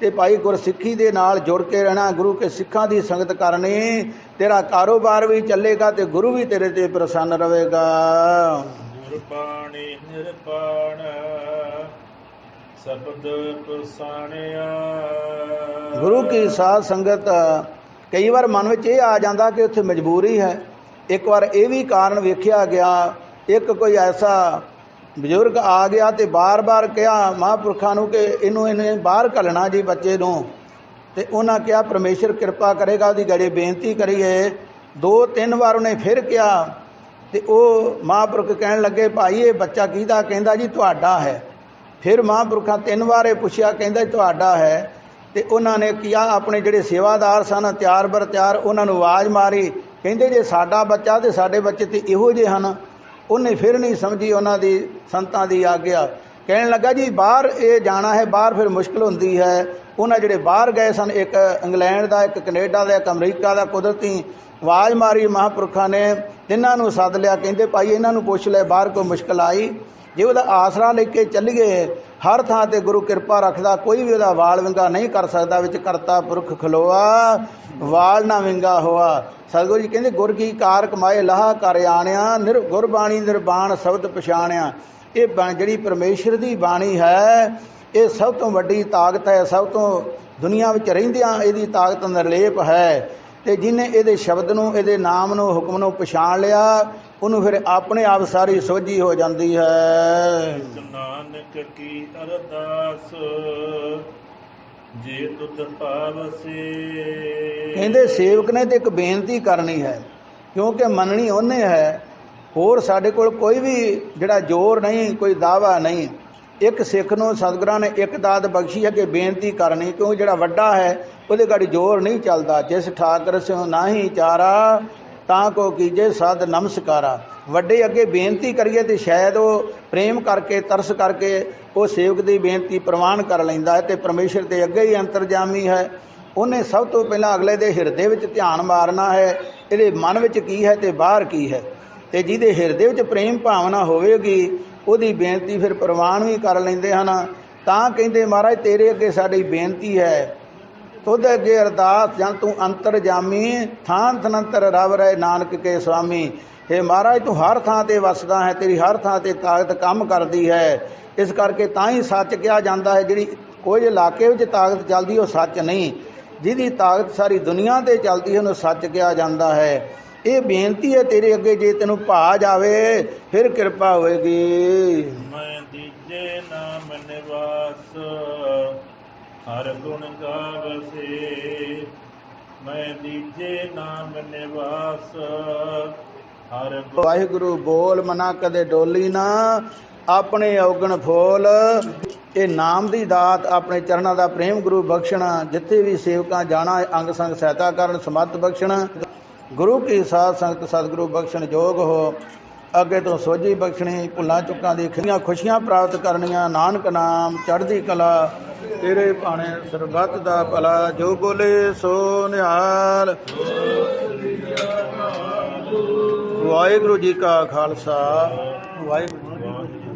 ਤੇ ਭਾਈ ਗੁਰਸਿੱਖੀ ਦੇ ਨਾਲ ਜੁੜ ਕੇ ਰਹਿਣਾ ਗੁਰੂ ਕੇ ਸਿੱਖਾਂ ਦੀ ਸੰਗਤ ਕਰਨੀ ਤੇਰਾ ਕਾਰੋਬਾਰ ਵੀ ਚੱਲੇਗਾ ਤੇ ਗੁਰੂ ਵੀ ਤੇਰੇ ਤੇ ਪ੍ਰਸੰਨ ਰਹੇਗਾ। ਗੁਰਬਾਣੀ ਨਿਰਪਾਣ ਸ਼ਬਦ ਪਸਾਣਿਆ ਗੁਰੂ ਕੀ ਸਾਧ ਸੰਗਤ ਕਈ ਵਾਰ ਮਨ ਵਿੱਚ ਇਹ ਆ ਜਾਂਦਾ ਕਿ ਉੱਥੇ ਮਜਬੂਰੀ ਹੈ। ਇੱਕ ਵਾਰ ਇਹ ਵੀ ਕਾਰਨ ਵੇਖਿਆ ਗਿਆ ਇੱਕ ਕੋਈ ਐਸਾ ਬਜ਼ੁਰਗ ਆ ਗਿਆ ਤੇ ਬਾਰ-ਬਾਰ ਕਿਹਾ, ਮਹਾਂਪੁਰਖਾਂ ਨੂੰ ਕਿ ਇਹਨੂੰ ਇਹਨੇ ਬਾਹਰ ਘੱਲਣਾ ਜੀ ਬੱਚੇ ਨੂੰ। ਤੇ ਉਹਨਾਂ ਕਿਹਾ, ਪਰਮੇਸ਼ਰ ਕਿਰਪਾ ਕਰੇਗਾ, ਉਹਦੀ ਗੜੇ ਬੇਨਤੀ ਕਰੀਏ। ਦੋ ਤਿੰਨ ਵਾਰ ਉਹਨੇ ਫਿਰ ਕਿਹਾ ਤੇ ਉਹ ਮਹਾਂਪੁਰਖ ਕਹਿਣ ਲੱਗੇ, ਭਾਈ, ਇਹ ਬੱਚਾ ਕਿਹਦਾ? ਕਹਿੰਦਾ ਜੀ ਤੁਹਾਡਾ ਹੈ। ਫਿਰ ਮਹਾਂਪੁਰਖਾਂ ਤਿੰਨ ਵਾਰ ਇਹ ਪੁੱਛਿਆ, ਕਹਿੰਦਾ ਜੀ ਤੁਹਾਡਾ ਹੈ? ਤੇ ਉਹਨਾਂ ਨੇ ਕਿਹਾ, ਆਪਣੇ ਜਿਹੜੇ ਸੇਵਾਦਾਰ ਸਨ ਤਿਆਰ ਬਰ ਤਿਆਰ, ਉਹਨਾਂ ਨੂੰ ਆਵਾਜ਼ ਮਾਰੀ। ਕਹਿੰਦੇ, ਜੇ ਸਾਡਾ ਬੱਚਾ ਤੇ ਸਾਡੇ ਬੱਚੇ ਤੇ ਇਹੋ ਜਿਹੇ ਹਨ ਉਹਨੇ ਫਿਰ ਨਹੀਂ ਸਮਝੀ ਉਹਨਾਂ ਦੀ ਸੰਤਾਂ ਦੀ ਆਗਿਆ। ਕਹਿਣ ਲੱਗਾ, ਜੀ, ਬਾਹਰ ਇਹ ਜਾਣਾ ਹੈ, ਬਾਹਰ ਫਿਰ ਮੁਸ਼ਕਲ ਹੁੰਦੀ ਹੈ। ਉਹਨਾਂ ਜਿਹੜੇ ਬਾਹਰ ਗਏ ਸਨ, ਇੱਕ ਇੰਗਲੈਂਡ ਦਾ, ਇੱਕ ਕੈਨੇਡਾ ਦਾ, ਇੱਕ ਅਮਰੀਕਾ ਦਾ ਕੁਦਰਤੀ ਆਵਾਜ਼ ਮਾਰੀ ਮਹਾਂਪੁਰਖਾਂ ਨੇ। ਤਿੰਨਾਂ ਨੂੰ ਸੱਦ ਲਿਆ, ਕਹਿੰਦੇ, ਭਾਈ, ਇਹਨਾਂ ਨੂੰ ਪੁੱਛ ਲੈ, ਬਾਹਰ ਕੋਈ ਮੁਸ਼ਕਲ ਆਈ? ਜੇ ਉਹਦਾ ਆਸਰਾ ਲੈ ਕੇ ਚੱਲੀਏ ਹਰ ਥਾਂ ਤੇ ਗੁਰੂ ਕਿਰਪਾ ਰੱਖਦਾ, ਕੋਈ ਵੀ ਉਹਦਾ ਵਾਲ ਵਿੰਗਾ ਨਹੀਂ ਕਰ ਸਕਦਾ, ਵਿੱਚ ਕਰਤਾ ਪੁਰਖ ਖਲੋਆ, ਵਾਲ ਨਾ ਵਿੰਗਾ ਹੋਆ। ਸਤਿਗੁਰੂ ਜੀ ਕਹਿੰਦੇ, ਗੁਰ ਕੀ ਕਾਰ ਕਮਾਏ, ਲਾਹ ਕਰ ਆਣਿਆ, ਨਿਰ ਗੁਰਬਾਣੀ ਨਿਰਬਾਣ ਸ਼ਬਦ ਪਛਾਣਿਆ। ਇਹ ਬਾ- ਜਿਹੜੀ ਪਰਮੇਸ਼ਰ ਦੀ ਬਾਣੀ ਹੈ, ਇਹ ਸਭ ਤੋਂ ਵੱਡੀ ਤਾਕਤ ਹੈ, ਸਭ ਤੋਂ ਦੁਨੀਆ ਵਿੱਚ ਰਹਿੰਦਿਆਂ ਇਹਦੀ ਤਾਕਤ ਨਿਰਲੇਪ ਹੈ। ਤੇ ਜਿਹਨੇ ਇਹਦੇ ਸ਼ਬਦ ਨੂੰ, ਇਹਦੇ ਨਾਮ ਨੂੰ, ਹੁਕਮ ਨੂੰ ਪਛਾਣ ਲਿਆ ਉਹਨੂੰ ਫਿਰ ਆਪਣੇ ਆਪ ਸਾਰੀ ਸੋਝੀ ਹੋ ਜਾਂਦੀ ਹੈ। ਨਾਨਕ ਕੀ ਅਰਦਾਸ ਜੇ ਤੁਧ ਪਾਵਸੇ। ਕਹਿੰਦੇ ਸੇਵਕ ਨੇ ਤੇ ਇੱਕ ਬੇਨਤੀ ਕਰਨੀ ਹੈ ਕਿਉਂਕਿ ਮੰਨਣੀ ਉਹਨੇ ਹੈ ਹੋਰ ਸਾਡੇ ਕੋਲ ਕੋਈ ਵੀ ਜਿਹੜਾ ਜ਼ੋਰ ਨਹੀਂ ਕੋਈ ਦਾਵਾ ਨਹੀਂ। ਇੱਕ ਸਿੱਖ ਨੂੰ ਸਤਿਗੁਰਾਂ ਨੇ ਇੱਕ ਦਾਤ ਬਖਸ਼ੀ ਹੈ ਕਿ ਬੇਨਤੀ ਕਰਨੀ ਕਿਉਂ ਜਿਹੜਾ ਵੱਡਾ ਹੈ ਉਹਦੇ ਗਾੜੀ ਜ਼ੋਰ ਨਹੀਂ ਚੱਲਦਾ। ਜਿਸ ਠਾਕਰ ਸਿਓ ਨਾਹੀ ਚਾਰਾ ਤਾਂ ਕੋ ਕੀਜੇ ਸਦ ਨਮਸਕਾਰਾ। ਵੱਡੇ ਅੱਗੇ ਬੇਨਤੀ ਕਰੀਏ ਤੇ ਸ਼ਾਇਦ ਉਹ ਪ੍ਰੇਮ ਕਰਕੇ, ਤਰਸ ਕਰਕੇ ਉਹ ਸੇਵਕ ਦੀ ਬੇਨਤੀ ਪ੍ਰਵਾਨ ਕਰ ਲੈਂਦਾ ਹੈ ਤੇ ਪਰਮੇਸ਼ਰ ਦੇ ਅੱਗੇ ਹੀ ਅੰਤਰਜਾਮੀ ਹੈ। ਉਹਨੇ ਸਭ ਤੋਂ ਪਹਿਲਾਂ ਅਗਲੇ ਦੇ ਹਿਰਦੇ ਵਿੱਚ ਧਿਆਨ ਮਾਰਨਾ ਹੈ। ਇਹਦੇ ਮਨ ਵਿੱਚ ਕੀ ਹੈ ਤੇ ਬਾਹਰ ਕੀ ਹੈ? ਤੇ ਜਿਹਦੇ ਹਿਰਦੇ ਵਿੱਚ ਪ੍ਰੇਮ ਭਾਵਨਾ ਹੋਵੇਗੀ, ਉਹਦੀ ਬੇਨਤੀ ਫਿਰ ਪ੍ਰਵਾਨ ਵੀ ਕਰ ਲੈਂਦੇ ਹਨ। ਤਾਂ ਕਹਿੰਦੇ ਮਹਾਰਾਜ, ਤੇਰੇ ਅੱਗੇ ਸਾਡੀ ਬੇਨਤੀ ਹੈ। ਤੁਧ ਅੱਗੇ ਅਰਦਾਸ ਜਾਂ ਤੂੰ ਅੰਤਰਜਾਮੀ ਥਾਂ ਥਨੰਤਰ ਰਵ ਰਹਿ ਨਾਨਕ ਕੇ ਸੁਆਮੀ हे ਮਹਾਰਾਜ, ਤੂੰ ਹਰ ਥਾਂ ਤੇ ਵਸਦਾ ਹੈ, ਤੇਰੀ ਹਰ ਥਾਂ ਤੇ ਤਾਕਤ ਕੰਮ ਕਰਦੀ ਹੈ। ਇਸ ਕਰਕੇ ਤਾਂ ਹੀ ਸੱਚ ਕਿਹਾ ਜਾਂਦਾ ਹੈ, ਜਿਹੜੀ ਕੋਈ ਇਲਾਕੇ ਵਿੱਚ ਤਾਕਤ ਚੱਲਦੀ, ਉਹ ਸੱਚ ਨਹੀਂ। ਜਿਹਦੀ ਤਾਕਤ ਸਾਰੀ ਦੁਨੀਆ ਤੇ ਚੱਲਦੀ ਹੈ, ਉਹਨੂੰ ਸੱਚ ਕਿਹਾ ਜਾਂਦਾ ਹੈ। ਇਹ ਬੇਨਤੀ ਹੈ ਤੇਰੇ ਅੱਗੇ, ਜੇ ਤੈਨੂੰ ਭਾ ਜਾਵੇ, ਫਿਰ ਕਿਰਪਾ ਹੋਵੇਗੀ ਮੈਂ ਦੀਜੇ ਨਾਮ ਨਿਵਾਸ। ਹਰ ਗੁਣ ਗਾਵਸੇ, ਮੈਂ ਦੀਜੇ ਨਾਮ ਨਿਵਾਸ। ਹਰ ਵਾਹਿਗੁਰੂ ਬੋਲ ਮਨਾ ਕਦੇ ਡੋਲੀ ਨਾ, ਆਪਣੇ ਔਗਣ ਫੋਲ। ਇਹ ਨਾਮ ਦੀ ਦਾਤ ਆਪਣੇ ਚਰਨਾਂ ਦਾ ਪ੍ਰੇਮ ਗੁਰੂ ਬਖਸ਼ਣਾ, ਜਿੱਥੇ ਵੀ ਸੇਵਕਾਂ ਜਾਣਾ, ਅੰਗ ਸੰਗ ਸਹਾਇਤਾ ਕਰਨ ਸਮੱਤ ਬਖਸ਼ਣਾ। ਗੁਰੂ ਕੀ ਸਾਧ ਸੰਗਤ ਸਤਿਗੁਰੂ ਬਖਸ਼ਣ ਜੋਗ ਹੋ। ਅੱਗੇ ਤੋਂ ਸੋਝੀ ਬਖਸ਼ਣੀ, ਭੁੱਲਾਂ ਚੁੱਕਾਂ ਦੀ ਖੀਆਂ ਖੁਸ਼ੀਆਂ ਪ੍ਰਾਪਤ ਕਰਨੀਆਂ, ਨਾਨਕ ਨਾਮ, ਚੜ੍ਹਦੀ ਕਲਾ, ਤੇਰੇ ਭਾਣੇ ਸਰਬੱਤ ਦਾ ਭਲਾ, ਜੋ ਬੋਲੇ ਸੋ ਨਿਹਾਲ। ਵਾਹਿਗੁਰੂ ਜੀ ਕਾ ਖਾਲਸਾ। ਵਾਹਿਗੁਰੂ